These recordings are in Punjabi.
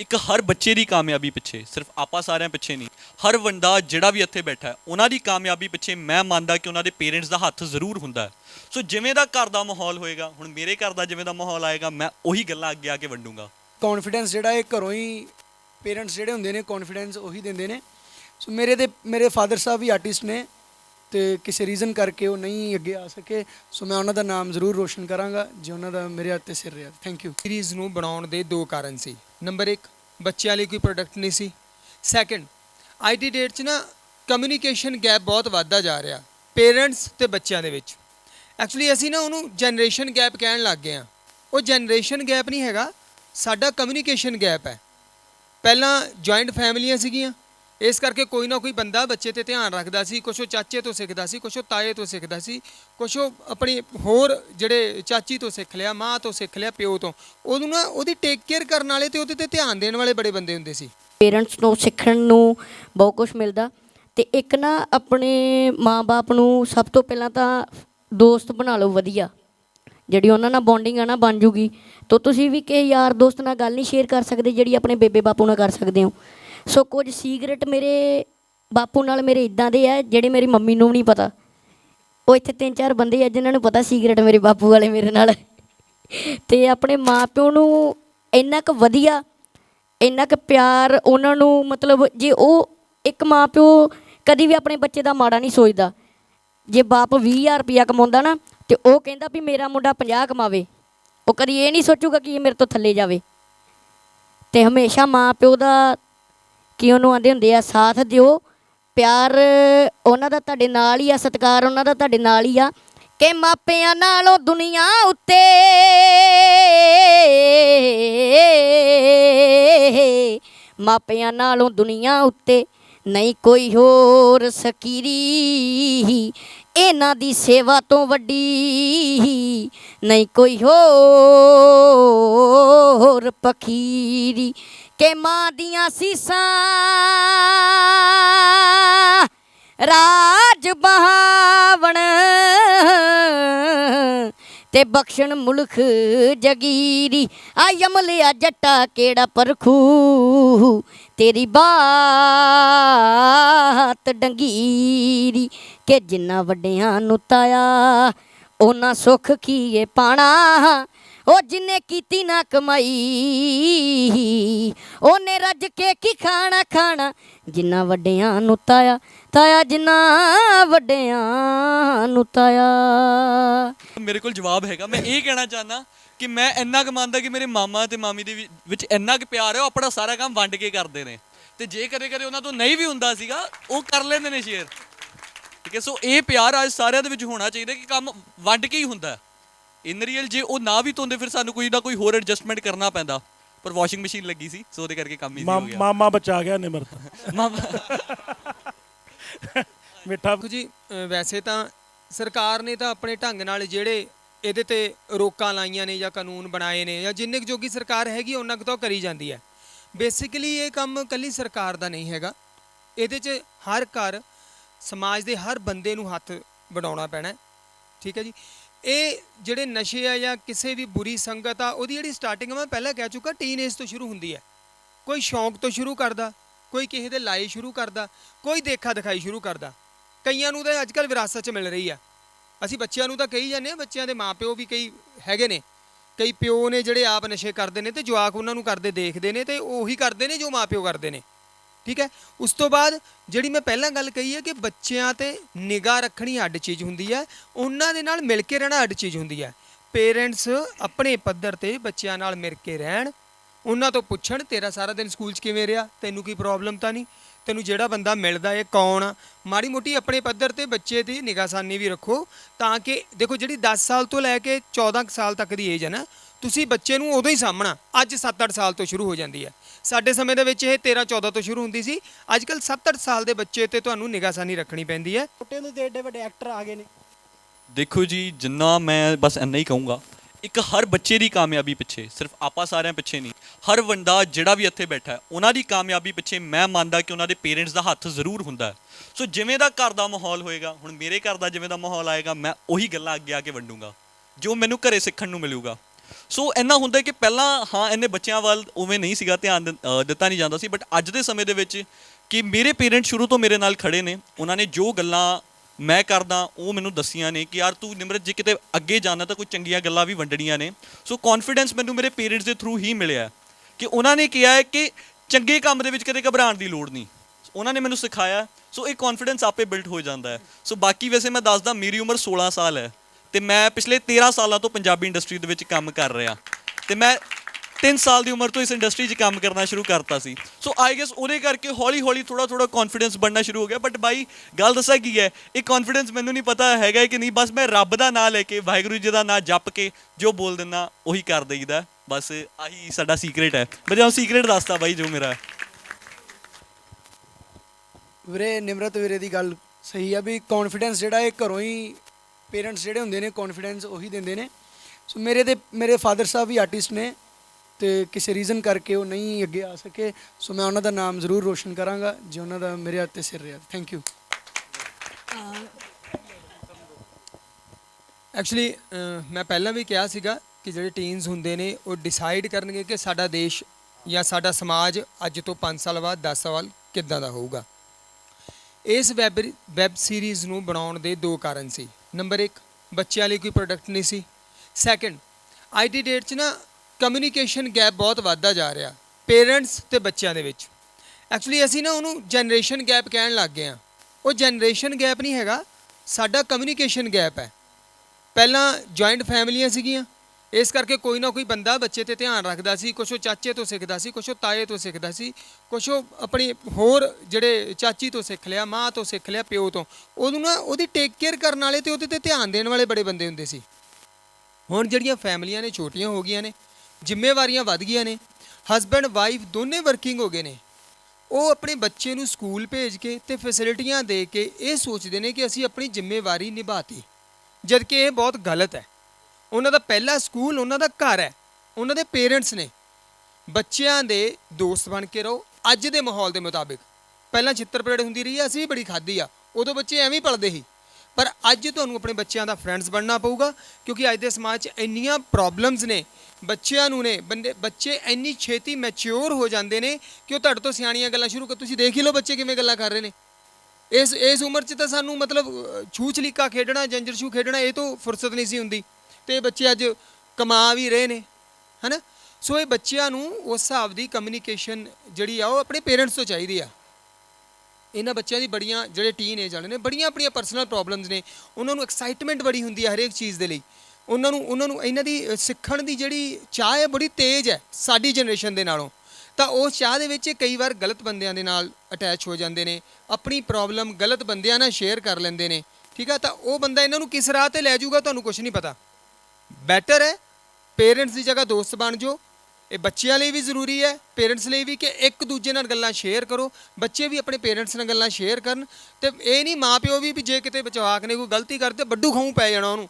ਇੱਕ ਹਰ ਬੱਚੇ ਦੀ ਕਾਮਯਾਬੀ ਪਿੱਛੇ, ਸਿਰਫ ਆਪਾਂ ਸਾਰਿਆਂ ਪਿੱਛੇ ਨਹੀਂ, ਹਰ ਬੰਦਾ ਜਿਹੜਾ ਵੀ ਇੱਥੇ ਬੈਠਾ ਹੈ, ਉਹਨਾਂ ਦੀ ਕਾਮਯਾਬੀ ਪਿੱਛੇ ਮੈਂ ਮੰਨਦਾ ਕਿ ਉਹਨਾਂ ਦੇ ਪੇਰੈਂਟਸ ਦਾ ਹੱਥ ਜ਼ਰੂਰ ਹੁੰਦਾ ਹੈ। ਸੋ ਜਿਵੇਂ ਦਾ ਘਰ ਦਾ ਮਾਹੌਲ ਹੋਏਗਾ, ਹੁਣ ਮੇਰੇ ਘਰ ਦਾ ਜਿਵੇਂ ਦਾ ਮਾਹੌਲ ਆਏਗਾ, ਮੈਂ ਉਹੀ ਗੱਲਾਂ ਅੱਗੇ ਆ ਕੇ ਵੰਡੂੰਗਾ। ਕੌਨਫੀਡੈਂਸ ਜਿਹੜਾ ਇਹ ਘਰੋਂ ਹੀ ਪੇਰੈਂਟਸ ਜਿਹੜੇ ਹੁੰਦੇ ਨੇ ਕੌਨਫੀਡੈਂਸ ਉਹੀ ਦਿੰਦੇ ਨੇ। ਸੋ ਮੇਰੇ ਦੇ, ਮੇਰੇ ਫਾਦਰ ਸਾਹਿਬ ਵੀ ਆਰਟਿਸਟ ਨੇ ਤੇ ਕਿਸੇ ਰੀਜ਼ਨ ਕਰਕੇ ਉਹ ਨਹੀਂ ਅੱਗੇ ਆ ਸਕੇ, ਸੋ ਮੈਂ ਉਹਨਾਂ ਦਾ ਨਾਮ ਜ਼ਰੂਰ ਰੋਸ਼ਨ ਕਰਾਂਗਾ, ਜੇ ਉਹਨਾਂ ਦਾ ਮੇਰੇ ਹੱਥ ਤੇ ਸਿਰ ਰਿਹਾ। ਥੈਂਕ ਯੂ ਸੀਰੀਜ਼ ਨੂੰ ਬਣਾਉਣ ਦੇ ਦੋ ਕਾਰਨ ਸੀ। ਨੰਬਰ 1 ਬੱਚਿਆਂ ਲਈ ਕੋਈ ਪ੍ਰੋਡਕਟ ਨਹੀਂ ਸੀ। ਸੈਕੰਡ ਅੱਜ ਦੀ ਡੇਟ 'ਚ ਨਾ ਕਮਿਊਨੀਕੇਸ਼ਨ ਗੈਪ ਬਹੁਤ ਵੱਧਦਾ ਜਾ ਰਿਹਾ ਪੇਰੈਂਟਸ ਤੇ ਬੱਚਿਆਂ ਦੇ ਵਿੱਚ। ਐਕਚੁਅਲੀ ਅਸੀਂ ਨਾ ਉਹਨੂੰ ਜਨਰੇਸ਼ਨ ਗੈਪ ਕਹਿਣ ਲੱਗ ਗਏ ਆ ਉਹ ਜਨਰੇਸ਼ਨ ਗੈਪ ਨਹੀਂ ਹੈਗਾ, ਸਾਡਾ ਕਮਿਊਨੀਕੇਸ਼ਨ ਗੈਪ ਹੈ। ਪਹਿਲਾਂ ਜੁਆਇੰਟ ਫੈਮਲੀਆਂ ਸੀਗੀਆਂ ਇਸ ਕਰਕੇ ਕੋਈ ਨਾ ਕੋਈ ਬੰਦਾ ਬੱਚੇ ਤੇ ਧਿਆਨ ਰੱਖਦਾ ਸੀ, ਕੁਛ ਉਹ ਚਾਚੇ ਤੋਂ ਸਿੱਖਦਾ ਸੀ, ਕੁਛ ਉਹ ਤਾਏ ਤੋਂ ਸਿੱਖਦਾ ਸੀ, ਕੁਛ ਉਹ ਆਪਣੀ ਹੋਰ ਜਿਹੜੇ ਚਾਚੀ ਤੋਂ ਸਿੱਖ ਲਿਆ, ਮਾਂ ਤੋਂ ਸਿੱਖ ਲਿਆ, ਪਿਓ ਤੋਂ, ਉਹਨੂੰ ਨਾ ਉਹਦੀ ਟੇਕ ਕੇਅਰ ਕਰਨ ਵਾਲੇ ਤੇ ਉਹਦੇ ਤੇ ਧਿਆਨ ਦੇਣ ਵਾਲੇ ਬੜੇ ਬੰਦੇ ਹੁੰਦੇ ਸੀ। ਪੇਰੈਂਟਸ ਤੋਂ ਸਿੱਖਣ ਨੂੰ ਬਹੁਤ ਕੁਝ ਮਿਲਦਾ ਤੇ ਇੱਕ ਨਾ ਆਪਣੇ ਮਾਪੇ ਨੂੰ ਸਭ ਤੋਂ ਪਹਿਲਾਂ ਤਾਂ ਦੋਸਤ ਬਣਾ ਲਓ ਵਧੀਆ। ਜਿਹੜੀ ਉਹਨਾਂ ਨਾਲ ਬੌਂਡਿੰਗ ਆ ਨਾ ਬਣ ਜੂਗੀ, ਤੋ ਤੁਸੀਂ ਵੀ ਕਿਸੇ ਯਾਰ ਦੋਸਤ ਨਾਲ ਗੱਲ ਨਹੀਂ ਸ਼ੇਅਰ ਕਰ ਸਕਦੇ ਜਿਹੜੀ ਆਪਣੇ ਬੇਬੇ ਬਾਪੂ ਨਾਲ ਕਰ ਸਕਦੇ ਹੋ। ਸੋ ਕੁਝ ਸੀਕ੍ਰੇਟ ਮੇਰੇ ਬਾਪੂ ਨਾਲ ਮੇਰੇ ਇਦਾਂ ਦੇ ਆ, ਜਿਹੜੇ ਮੇਰੀ ਮੰਮੀ ਨੂੰ ਵੀ ਨਹੀਂ ਪਤਾ। ਉਹ ਇੱਥੇ ਤਿੰਨ ਚਾਰ ਬੰਦੇ ਆ, ਜਿਨ੍ਹਾਂ ਨੂੰ ਪਤਾ ਸੀਕ੍ਰੇਟ ਮੇਰੇ ਬਾਪੂ ਵਾਲੇ ਮੇਰੇ ਨਾਲ। ਤੇ ਆਪਣੇ ਮਾਪਿਓ ਨੂੰ ਇੰਨਾ ਕੁ ਵਧੀਆ, ਇੰਨਾ ਕੁ ਪਿਆਰ ਉਹਨਾਂ ਨੂੰ, ਮਤਲਬ ਜੇ ਉਹ ਇੱਕ ਮਾਪਿਓ ਕਦੀ ਵੀ ਆਪਣੇ ਬੱਚੇ ਦਾ ਮਾੜਾ ਨਹੀਂ ਸੋਚਦਾ। ਜੇ ਬਾਪ 20000 ਰੁਪਇਆ ਕਮਾਉਂਦਾ ਨਾ, ਤੇ ਉਹ ਕਹਿੰਦਾ ਵੀ ਮੇਰਾ ਮੁੰਡਾ 50 ਕਮਾਵੇ। ਉਹ ਕਦੀ ਇਹ ਨਹੀਂ ਸੋਚੂਗਾ ਕਿ ਇਹ ਮੇਰੇ ਤੋਂ ਥੱਲੇ ਜਾਵੇ। ਤੇ ਹਮੇਸ਼ਾ ਮਾਪਿਓ ਦਾ ਕਿ ਉਹਨੂੰ ਆਂਦੇ ਹੁੰਦੇ ਆ, ਸਾਥ ਦਿਓ, ਪਿਆਰ ਉਹਨਾਂ ਦਾ ਤੁਹਾਡੇ ਨਾਲ ਹੀ ਆ, ਸਤਿਕਾਰ ਉਹਨਾਂ ਦਾ ਤੁਹਾਡੇ ਨਾਲ ਹੀ ਆ, ਕਿ ਮਾਪਿਆਂ ਨਾਲੋਂ ਦੁਨੀਆ ਉੱਤੇ ਮਾਪਿਆਂ ਨਾਲੋਂ ਦੁਨੀਆ ਉੱਤੇ ਨਹੀਂ ਕੋਈ ਹੋਰ ਸਕੀਰੀ। ਇਹਨਾਂ ਦੀ ਸੇਵਾ ਤੋਂ ਵੱਡੀ ਨਹੀਂ ਕੋਈ ਹੋਰ ਪਖੀਰੀ। ਕਿ ਮਾਂ ਦੀਆਂ ਸੀਸਾਂ। ਰਾਜ ਬਹਾਵਣ ਤੇ ਬਖਸ਼ਣ ਮੁਲਖ ਜਗੀਰੀ। ਆ ਯਮਲਿਆ ਜੱਟਾ ਕਿਹੜਾ ਪਰਖੂ? ਤੇਰੀ ਬਾਤ ਡੰਗੀਰੀ ਕਿ ਜਿੰਨਾ ਵੱਡਿਆਂ ਨੂੰ ਤਾਇਆ ਉਹਨਾਂ ਸੁੱਖ ਕੀਏ ਪਾਣਾ। ਉਹ ਜਿੰਨੇ ਕੀਤੀ ਨਾ ਕਮਾਈ ਉਹਨੇ ਰੱਜ ਕੇ ਕੀ ਖਾਣਾ ਖਾਣਾ? ਜਿੰਨਾ ਵੱਡਿਆਂ ਨੂੰ ਤਾਇਆ ਤਾਇਆ ਜਿੰਨਾ ਵੱਡਿਆਂ ਨੂੰ ਤਾਇਆ। ਮੇਰੇ ਕੋਲ ਜਵਾਬ ਹੈਗਾ। ਮੈਂ ਇਹ ਕਹਿਣਾ ਚਾਹੁੰਦਾ ਕਿ ਮੈਂ ਇੰਨਾ ਕੁ ਕਿ ਮੇਰੇ ਮਾਮਾ ਤੇ ਮਾਮੀ ਦੇ ਵੀ- ਵਿੱਚ ਇੰਨਾ ਕੁ ਪਿਆਰ ਹੈ, ਉਹ ਆਪਣਾ ਸਾਰਾ ਕੰਮ ਵੰਡ ਕੇ ਕਰਦੇ ਨੇ। ਤੇ ਜੇ ਕਦੇ ਕਦੇ ਉਹਨਾਂ ਤੋਂ ਨਹੀਂ ਵੀ ਹੁੰਦਾ ਸੀਗਾ, ਉਹ ਕਰ ਲੈਂਦੇ ਨੇ ਸ਼ੇਅਰ। ਠੀਕ ਹੈ, ਸੋ ਇਹ ਪਿਆਰ ਅੱਜ ਸਾਰਿਆਂ ਦੇ ਵਿੱਚ ਹੋਣਾ ਚਾਹੀਦਾ ਕਿ ਕੰਮ ਵੰਡ ਕੇ ਹੀ ਹੁੰਦਾ। ਇਨ ਰੀਅਲ ਜੇ ਉਹ ਨਾ ਵੀ ਧੋਂਦੇ, ਫਿਰ ਸਾਨੂੰ ਕੋਈ ਨਾ ਕੋਈ ਹੋਰ ਐਡਜਸਟਮੈਂਟ ਕਰਨਾ ਪੈਂਦਾ। ਪਰ ਵਾਸ਼ਿੰਗ ਮਸ਼ੀਨ ਲੱਗੀ ਸੀ ਸੋ ਉਹਦੇ ਕਰਕੇ ਕੰਮ ਈਜ਼ੀ ਹੋ ਗਿਆ। ਮਾਮਾ ਬਚਾ ਗਿਆ ਨਿਮਰਤ। ਮਾਮਾ ਮਿੱਠਾ ਦੇਖੋ ਜੀ ਅ, ਵੈਸੇ ਤਾਂ ਸਰਕਾਰ ਨੇ ਤਾਂ ਆਪਣੇ ਢੰਗ ਨਾਲ ਜਿਹੜੇ ਇਹਦੇ ਤੇ ਰੋਕਾਂ ਲਾਈਆਂ ਨੇ ਜਾਂ ਕਾਨੂੰਨ ਬਣਾਏ ਨੇ ਜਾਂ ਜਿੰਨੇ ਕੁ ਜੋਗੀ ਸਰਕਾਰ ਹੈਗੀ ਉਹਨਾਂ ਕੁ ਤਾਂ ਉਹ ਕਰੀ ਜਾਂਦੀ ਹੈ। ਬੇਸਿਕਲੀ ਇਹ ਕੰਮ ਕੱਲੀ ਸਰਕਾਰ ਦਾ ਨਹੀਂ ਹੈਗਾ। ਇਹਦੇ 'ਚ ਹਰ ਘਰ ਸਮਾਜ ਦੇ ਹਰ ਬੰਦੇ ਨੂੰ ਹੱਥ ਵਡਾਉਣਾ ਪੈਣਾ ਹੈ। ਠੀਕ ਹੈ ਜੀ? ਇਹ ਜਿਹੜੇ ਨਸ਼ੇ ਆ ਜਾਂ ਕਿਸੇ ਵੀ ਬੁਰੀ ਸੰਗਤ ਆ, ਉਹਦੀ ਜਿਹੜੀ ਸਟਾਰਟਿੰਗ ਮੈਂ ਪਹਿਲਾਂ ਕਹਿ ਚੁੱਕਾ ਟੀਨ ਏਜ ਤੋਂ ਸ਼ੁਰੂ ਹੁੰਦੀ ਹੈ। ਕੋਈ ਸ਼ੌਂਕ ਤੋਂ ਸ਼ੁਰੂ ਕਰਦਾ, ਕੋਈ ਕਿਸੇ ਦੇ ਲਾਏ ਸ਼ੁਰੂ ਕਰਦਾ, ਕੋਈ ਦੇਖਾ ਦਿਖਾਈ ਸ਼ੁਰੂ ਕਰਦਾ। ਕਈਆਂ ਨੂੰ ਤਾਂ ਅੱਜਕੱਲ ਵਿਰਾਸਤ 'ਚ ਮਿਲ ਰਹੀ ਆ। ਅਸੀਂ ਬੱਚਿਆਂ ਨੂੰ ਤਾਂ ਕਹੀ ਜਾਂਦੇ ਆ, ਬੱਚਿਆਂ ਦੇ ਮਾਪਿਓ ਵੀ ਕਈ ਹੈਗੇ ਨੇ। ਕਈ ਪਿਓ ਨੇ ਜਿਹੜੇ ਆਪ ਨਸ਼ੇ ਕਰਦੇ ਨੇ ਤੇ ਜਵਾਕ ਉਹਨਾਂ ਨੂੰ ਕਰਦੇ ਦੇਖਦੇ ਨੇ ਤੇ ਉਹੀ ਕਰਦੇ ਨੇ ਜੋ ਮਾਪਿਓ ਕਰਦੇ ਨੇ। ਠੀਕ ਹੈ? ਉਸ ਤੋਂ ਬਾਅਦ ਜਿਹੜੀ ਮੈਂ ਪਹਿਲਾਂ ਗੱਲ ਕਹੀ ਹੈ ਕਿ ਬੱਚਿਆਂ ਤੇ ਨਿਗਾਹ ਰੱਖਣੀ ਅੱਡ ਚੀਜ਼ ਹੁੰਦੀ ਹੈ, ਉਹਨਾਂ ਦੇ ਨਾਲ ਮਿਲ ਕੇ ਰਹਿਣਾ ਅੱਡ ਚੀਜ਼ ਹੁੰਦੀ ਹੈ। ਪੇਰੈਂਟਸ ਆਪਣੇ ਪੱਧਰ ਤੇ ਬੱਚਿਆਂ ਨਾਲ ਮਿਲ ਕੇ ਰਹਿਣ, ਉਹਨਾਂ ਤੋਂ ਪੁੱਛਣ, ਤੇਰਾ ਸਾਰਾ ਦਿਨ ਸਕੂਲ 'ਚ ਕਿਵੇਂ ਰਿਹਾ? ਤੈਨੂੰ ਕੀ ਪ੍ਰੋਬਲਮ ਤਾਂ ਨਹੀਂ? ਤੈਨੂੰ ਜਿਹੜਾ ਬੰਦਾ ਮਿਲਦਾ ਏ ਕੌਣ ਮਾੜੀ ਮੋਟੀ ਆਪਣੇ ਪੱਧਰ ਤੇ ਬੱਚੇ ਦੀ ਨਿਗਾਹਸਾਨੀ ਵੀ ਰੱਖੋ, ਤਾਂ ਕਿ ਦੇਖੋ ਜਿਹੜੀ 10 ਸਾਲ ਤੋਂ ਲੈ ਕੇ 14 ਕੁ ਸਾਲ ਤੱਕ ਦੀ ਏਜ ਹੈ ਨਾ ਤੁਸੀਂ ਬੱਚੇ ਨੂੰ ਉਦੋਂ ਹੀ ਸਾਹਮਣਾ ਅੱਜ 7-8 ਸਾਲ ਤੋਂ ਸ਼ੁਰੂ ਹੋ ਜਾਂਦੀ ਹੈ। ਸਾਡੇ ਸਮੇਂ ਦੇ ਵਿੱਚ ਇਹ 13-14 ਤੋਂ ਸ਼ੁਰੂ ਹੁੰਦੀ ਸੀ। ਅੱਜ ਕੱਲ 7-8 ਸਾਲ ਦੇ ਬੱਚੇ ਤੇ ਤੁਹਾਨੂੰ ਨਿਗਾਹਸਾਨੀ ਰੱਖਣੀ ਪੈਂਦੀ ਹੈ। ਛੋਟੇ ਹੁੰਦੇ ਏਡੇ ਵੱਡੇ ਐਕਟਰ ਆ ਗਏ ਨੇ। ਦੇਖੋ ਜੀ ਜਿੰਨਾ ਮੈਂ ਬਸ ਇੰਨਾ ਹੀ ਕਹੂੰਗਾ ਇੱਕ ਹਰ ਬੱਚੇ ਦੀ ਕਾਮਯਾਬੀ ਪਿੱਛੇ ਸਿਰਫ ਆਪਾਂ ਸਾਰਿਆਂ ਪਿੱਛੇ ਨਹੀਂ ਹਰ ਬੰਦਾ ਜਿਹੜਾ ਵੀ ਇੱਥੇ ਬੈਠਾ ਹੈ ਉਹਨਾਂ ਦੀ ਕਾਮਯਾਬੀ ਪਿੱਛੇ ਮੈਂ ਮੰਨਦਾ ਕਿ ਉਹਨਾਂ ਦੇ ਪੇਰੈਂਟਸ ਦਾ ਹੱਥ ਜ਼ਰੂਰ ਹੁੰਦਾ ਹੈ। ਸੋ ਜਿਵੇਂ ਦਾ ਘਰ ਦਾ ਮਾਹੌਲ ਹੋਏਗਾ ਹੁਣ ਮੇਰੇ ਘਰ ਦਾ ਜਿਵੇਂ ਦਾ ਮਾਹੌਲ ਆਏਗਾ ਮੈਂ ਉਹੀ ਗੱਲਾਂ ਅੱਗੇ ਆ ਕੇ ਵੰਡੂੰਗਾ ਜੋ ਮੈਨੂੰ ਘਰੇ ਸਿੱਖਣ ਨੂੰ ਮਿਲੂਗਾ। ਸੋ ਇੰਨਾ ਹੁੰਦਾ ਕਿ ਪਹਿਲਾਂ, ਹਾਂ, ਇੰਨੇ ਬੱਚਿਆਂ ਵੱਲ ਉਵੇਂ ਨਹੀਂ ਸੀਗਾ ਧਿਆਨ ਦਿੱਤਾ ਨਹੀਂ ਜਾਂਦਾ ਸੀ ਬਟ ਅੱਜ ਦੇ ਸਮੇਂ ਦੇ ਵਿੱਚ ਕਿ ਮੇਰੇ ਪੇਰੈਂਟ ਸ਼ੁਰੂ ਤੋਂ ਮੇਰੇ ਨਾਲ ਖੜੇ ਨੇ, ਉਹਨਾਂ ਨੇ ਜੋ ਗੱਲਾਂ ਮੈਂ ਕਰਦਾ, ਉਹ ਮੈਨੂੰ ਦੱਸੀਆਂ ਨੇ ਕਿ ਯਾਰ ਤੂੰ ਨਿਮਰਤ, ਜੇ ਕਿਤੇ ਅੱਗੇ ਜਾਣਾ ਤਾਂ ਕੋਈ ਚੰਗੀਆਂ ਗੱਲਾਂ ਵੀ ਵੰਡਣੀਆਂ ਨੇ। ਸੋ ਕੌਨਫੀਡੈਂਸ ਮੈਨੂੰ ਮੇਰੇ ਪੇਰੈਂਟਸ ਦੇ ਥਰੂ ਹੀ ਮਿਲਿਆ ਕਿ ਉਹਨਾਂ ਨੇ ਕਿਹਾ ਹੈ ਕਿ ਚੰਗੇ ਕੰਮ ਦੇ ਵਿੱਚ ਕਦੇ ਘਬਰਾਉਣ ਦੀ ਲੋੜ ਨਹੀਂ। ਉਹਨਾਂ ਨੇ ਮੈਨੂੰ ਸਿਖਾਇਆ ਸੋ ਇਹ ਕੌਨਫੀਡੈਂਸ ਆਪੇ ਬਿਲਡ ਹੋ ਜਾਂਦਾ ਹੈ। ਸੋ ਬਾਕੀ ਵੈਸੇ ਮੈਂ ਦੱਸਦਾ, ਮੇਰੀ ਉਮਰ 16 ਸਾਲ ਹੈ। ਤੇ ਮੈਂ ਪਿਛਲੇ 13 ਸਾਲਾਂ ਤੋਂ ਪੰਜਾਬੀ ਇੰਡਸਟਰੀ ਦੇ ਵਿੱਚ ਕੰਮ ਕਰ ਰਿਹਾ। ਤੇ ਮੈਂ 3 ਸਾਲ ਦੀ ਉਮਰ ਤੋਂ ਇਸ ਇੰਡਸਟਰੀ 'ਚ ਕੰਮ ਕਰਨਾ ਸ਼ੁਰੂ ਕਰਤਾ ਸੀ। ਸੋ ਆਈ ਗੈਸ ਉਹਦੇ ਕਰਕੇ ਹੌਲੀ ਹੌਲੀ ਥੋੜਾ ਥੋੜਾ ਕੌਨਫੀਡੈਂਸ ਬਣਨਾ ਸ਼ੁਰੂ ਹੋ ਗਿਆ। ਬਟ ਬਾਈ, ਗੱਲ ਦੱਸਾਂ ਕੀ ਹੈ? ਇਹ ਕੌਨਫੀਡੈਂਸ ਮੈਨੂੰ ਨਹੀਂ ਪਤਾ ਹੈਗਾ ਕਿ ਨਹੀਂ। ਬਸ ਮੈਂ ਰੱਬ ਦਾ ਨਾਮ ਲੈ ਕੇ, ਵਾਹਿਗੁਰੂ ਜੀ ਦਾ ਨਾਮ ਜਪ ਕੇ ਜੋ ਬੋਲ ਦਿੰਦਾ, ਉਹੀ ਕਰ ਦਈਦਾ। ਬਸ ਆਹੀ ਸਾਡਾ ਸੀਕ੍ਰੇਟ ਹੈ। ਮੈਂ ਤੁਹਾਨੂੰ ਸੀਕ੍ਰੇਟ ਦੱਸਦਾ ਬਾਈ, ਜੋ ਮੇਰਾ। ਵੀਰੇ, ਨਿਮਰਤ ਵੀਰੇ ਦੀ ਗੱਲ ਸਹੀ ਆ ਵੀ ਕੌਨਫੀਡੈਂਸ ਜਿਹੜਾ ਇਹ ਘਰੋਂ ਹੀ ਪੇਰੈਂਟਸ ਜਿਹੜੇ ਹੁੰਦੇ ਨੇ ਕੌਨਫੀਡੈਂਸ ਉਹੀ ਦਿੰਦੇ ਨੇ। ਸੋ ਮੇਰੇ ਦੇ ਮੇਰੇ ਫਾਦਰ ਸਾਹਿਬ ਵੀ ਆਰਟਿਸਟ ਨੇ ਤੇ ਕਿਸੇ ਰੀਜ਼ਨ ਕਰਕੇ ਉਹ ਨਹੀਂ ਅੱਗੇ ਆ ਸਕੇ। ਸੋ ਮੈਂ ਉਹਨਾਂ ਦਾ ਨਾਮ ਜ਼ਰੂਰ ਰੋਸ਼ਨ ਕਰਾਂਗਾ, ਜੇ ਉਹਨਾਂ ਦਾ ਮੇਰੇ ਹੱਥ ਤੇ ਸਿਰ ਰਿਹਾ। ਥੈਂਕ ਯੂ ਐਕਚੁਅਲੀ ਮੈਂ ਪਹਿਲਾਂ ਵੀ ਕਿਹਾ ਸੀਗਾ ਕਿ ਜਿਹੜੇ ਟੀਨਸ ਹੁੰਦੇ ਨੇ, ਉਹ ਡਿਸਾਈਡ ਕਰਨਗੇ ਕਿ ਸਾਡਾ ਦੇਸ਼ ਜਾਂ ਸਾਡਾ ਸਮਾਜ ਅੱਜ ਤੋਂ 5 ਸਾਲ ਬਾਅਦ 10 ਸਾਲ ਕਿੱਦਾਂ ਦਾ ਹੋਊਗਾ। ਇਸ ਵੈਬ ਵੈਬ ਸੀਰੀਜ਼ ਨੂੰ ਬਣਾਉਣ ਦੇ ਦੋ ਕਾਰਨ ਸੀ। ਨੰਬਰ 1 ਬੱਚਿਆਂ ਲਈ ਕੋਈ ਪ੍ਰੋਡਕਟ ਨਹੀਂ ਸੀ। ਸੈਕੰਡ ਅੱਜ ਦੀ ਡੇਟ 'ਚ ਨਾ ਕਮਿਊਨੀਕੇਸ਼ਨ ਗੈਪ ਬਹੁਤ ਵੱਧਦਾ ਜਾ ਰਿਹਾ ਪੇਰੈਂਟਸ ਤੇ ਬੱਚਿਆਂ ਦੇ ਵਿੱਚ। ਐਕਚੁਅਲੀ ਅਸੀਂ ਨਾ ਉਹਨੂੰ ਜਨਰੇਸ਼ਨ ਗੈਪ ਕਹਿਣ ਲੱਗ ਗਏ ਆ ਉਹ ਜਨਰੇਸ਼ਨ ਗੈਪ ਨਹੀਂ ਹੈਗਾ, ਸਾਡਾ ਕਮਿਊਨੀਕੇਸ਼ਨ ਗੈਪ ਹੈ। ਪਹਿਲਾਂ ਜੁਆਇੰਟ ਫੈਮਲੀਆਂ ਸੀਗੀਆਂ ਇਸ ਕਰਕੇ ਕੋਈ ਨਾ ਕੋਈ ਬੰਦਾ ਬੱਚੇ ਤੇ ਧਿਆਨ ਰੱਖਦਾ ਸੀ, ਕੁਛ ਉਹ ਚਾਚੇ ਤੋਂ ਸਿੱਖਦਾ ਸੀ, ਕੁਛ ਉਹ ਤਾਏ ਤੋਂ ਸਿੱਖਦਾ ਸੀ, ਕੁਛ ਉਹ ਆਪਣੀ ਹੋਰ ਜਿਹੜੇ ਚਾਚੀ ਤੋਂ ਸਿੱਖ ਲਿਆ, ਮਾਂ ਤੋਂ ਸਿੱਖ ਲਿਆ, ਪਿਓ ਤੋਂ, ਉਹਨੂੰ ਨਾ ਉਹਦੀ ਟੇਕ ਕੇਅਰ ਕਰਨ ਵਾਲੇ ਤੇ ਉਹਦੇ ਤੇ ਧਿਆਨ ਦੇਣ ਵਾਲੇ ਬੜੇ ਬੰਦੇ ਹੁੰਦੇ ਸੀ। ਹੁਣ ਜਿਹੜੀਆਂ ਫੈਮਲੀਆਂ ਨੇ ਛੋਟੀਆਂ ਹੋ ਗਈਆਂ ਨੇ, ਜ਼ਿੰਮੇਵਾਰੀਆਂ ਵੱਧ ਗਈਆਂ ਨੇ ਹਸਬੈਂਡ ਵਾਈਫ ਦੋਨੇ ਵਰਕਿੰਗ ਹੋ ਗਏ ਨੇ, ਉਹ ਆਪਣੇ ਬੱਚੇ ਨੂੰ ਸਕੂਲ ਭੇਜ ਕੇ ਤੇ ਫੈਸਿਲਿਟੀਆਂ ਦੇ ਕੇ ਇਹ ਸੋਚਦੇ ਨੇ ਕਿ ਅਸੀਂ ਆਪਣੀ ਜ਼ਿੰਮੇਵਾਰੀ ਨਿਭਾਤੀ, ਜਦਕਿ ਇਹ ਬਹੁਤ ਗਲਤ ਹੈ। ਉਹਨਾਂ ਦਾ ਪਹਿਲਾ ਸਕੂਲ ਉਹਨਾਂ ਦਾ ਘਰ ਹੈ। ਉਹਨਾਂ ਦੇ ਪੇਰੈਂਟਸ ਨੇ। ਬੱਚਿਆਂ ਦੇ ਦੋਸਤ ਬਣ ਕੇ ਰਹੋ। ਅੱਜ ਦੇ ਮਾਹੌਲ ਦੇ ਮੁਤਾਬਿਕ। ਪਹਿਲਾਂ ਚਿੱਤਰ ਪਰੇਡ ਹੁੰਦੀ ਰਹੀ ਹੈ ਅਸੀਂ ਵੀ ਬੜੀ ਖਾਧੀ ਆ। ਉਦੋਂ ਬੱਚੇ ਐਵੇਂ ਹੀ ਪਲਦੇ ਸੀ। ਪਰ ਅੱਜ ਤੁਹਾਨੂੰ ਆਪਣੇ ਬੱਚਿਆਂ ਦਾ ਫਰੈਂਡਸ ਬਣਨਾ ਪਊਗਾ ਕਿਉਂਕਿ ਅੱਜ ਦੇ ਸਮਾਜ 'ਚ ਇੰਨੀਆਂ ਪ੍ਰੋਬਲਮਸ ਨੇ। ਬੱਚਿਆਂ ਨੂੰ ਨੇ ਬੰਦੇ ਬੱਚੇ ਇੰਨੀ ਛੇਤੀ ਮੈਚਿਓਰ ਹੋ ਜਾਂਦੇ ਨੇ ਕਿ ਉਹ ਤੁਹਾਡੇ ਤੋਂ ਸਿਆਣੀਆਂ ਗੱਲਾਂ ਸ਼ੁਰੂ ਕਰ ਤੁਸੀਂ ਦੇਖ ਹੀ ਲਓ ਬੱਚੇ ਕਿਵੇਂ ਗੱਲਾਂ ਕਰ ਰਹੇ ਨੇ। ਇਸ ਇਸ ਉਮਰ 'ਚ ਤਾਂ ਸਾਨੂੰ ਮਤਲਬ ਅਹ, ਛੂਹ ਛਲੀਕਾ ਖੇਡਣਾ ਜੰਜਰ ਛੂ ਖੇਡਣਾ ਇਹ ਤੋਂ ਫੁਰਸਤ ਨਹੀਂ ਸੀ ਹੁੰਦੀ। ਤੇ ਬੱਚੇ ਅੱਜ ਕਮਾ ਵੀ ਰਹੇ ਨੇ, ਹਨਾ? ਸੋ ਇਹ ਬੱਚਿਆਂ ਨੂੰ ਉਸ ਹਿਸਾਬ ਦੀ ਕਮਿਊਨੀਕੇਸ਼ਨ ਜਿਹੜੀ ਆ, ਉਹ ਆਪਣੇ ਪੇਰੈਂਟਸ ਤੋਂ ਚਾਹੀਦੀ ਆ। ਇਹਨਾਂ ਬੱਚਿਆਂ ਦੀ ਬੜੀਆਂ ਜਿਹੜੇ ਟੀਨ ਏਜ ਵਾਲੇ ਨੇ, ਬੜੀਆਂ ਆਪਣੀਆਂ ਪਰਸਨਲ ਪ੍ਰੋਬਲਮਸ ਨੇ। ਉਹਨਾਂ ਨੂੰ ਐਕਸਾਈਟਮੈਂਟ ਬੜੀ ਹੁੰਦੀ ਹੈ ਹਰੇਕ ਚੀਜ਼ ਦੇ ਲਈ। ਉਹਨਾਂ ਨੂੰ ਉਹਨਾਂ ਨੂੰ ਇਹਨਾਂ ਦੀ ਸਿੱਖਣ ਦੀ ਜਿਹੜੀ ਚਾਹ ਹੈ, ਬੜੀ ਤੇਜ਼ ਹੈ ਸਾਡੀ ਜਨਰੇਸ਼ਨ ਦੇ ਨਾਲੋਂ। ਤਾਂ ਉਸ ਚਾਹ ਦੇ ਵਿੱਚ ਕਈ ਵਾਰ ਗਲਤ ਬੰਦਿਆਂ ਦੇ ਨਾਲ ਅਟੈਚ ਹੋ ਜਾਂਦੇ ਨੇ, ਆਪਣੀ ਪ੍ਰੋਬਲਮ ਗਲਤ ਬੰਦਿਆਂ ਨਾਲ ਸ਼ੇਅਰ ਕਰ ਲੈਂਦੇ ਨੇ। ਠੀਕ ਆ? ਤਾਂ ਉਹ ਬੰਦਾ ਇਹਨਾਂ ਨੂੰ ਕਿਸ ਰਾਹ ਤੇ ਲੈ ਜਾਊਗਾ, ਤੁਹਾਨੂੰ ਕੁਝ ਨਹੀਂ ਪਤਾ। ਬੈਟਰ ਹੈ। ਪੇਰੈਂਟਸ ਦੀ ਜਗ੍ਹਾ ਦੋਸਤ ਬਣ ਜਾਓ। ਇਹ ਬੱਚਿਆਂ ਲਈ ਵੀ ਜ਼ਰੂਰੀ ਹੈ। ਪੇਰੈਂਟਸ ਲਈ ਵੀ ਕਿ ਇੱਕ ਦੂਜੇ ਨਾਲ ਗੱਲਾਂ ਸ਼ੇਅਰ ਕਰੋ। ਬੱਚੇ ਵੀ ਆਪਣੇ ਪੇਰੈਂਟਸ ਨਾਲ ਗੱਲਾਂ ਸ਼ੇਅਰ ਕਰਨ। ਤੇ ਇਹ ਨਹੀਂ ਮਾਪਿਓ ਵੀ ਵੀ ਜੇ ਕਿਤੇ ਬਚਵਾਕ ਨੇ ਕੋਈ ਗਲਤੀ ਕਰਦੇ, ਵੱਡੂ ਖਾਉ ਪੈ ਜਾਣਾ ਉਹਨੂੰ।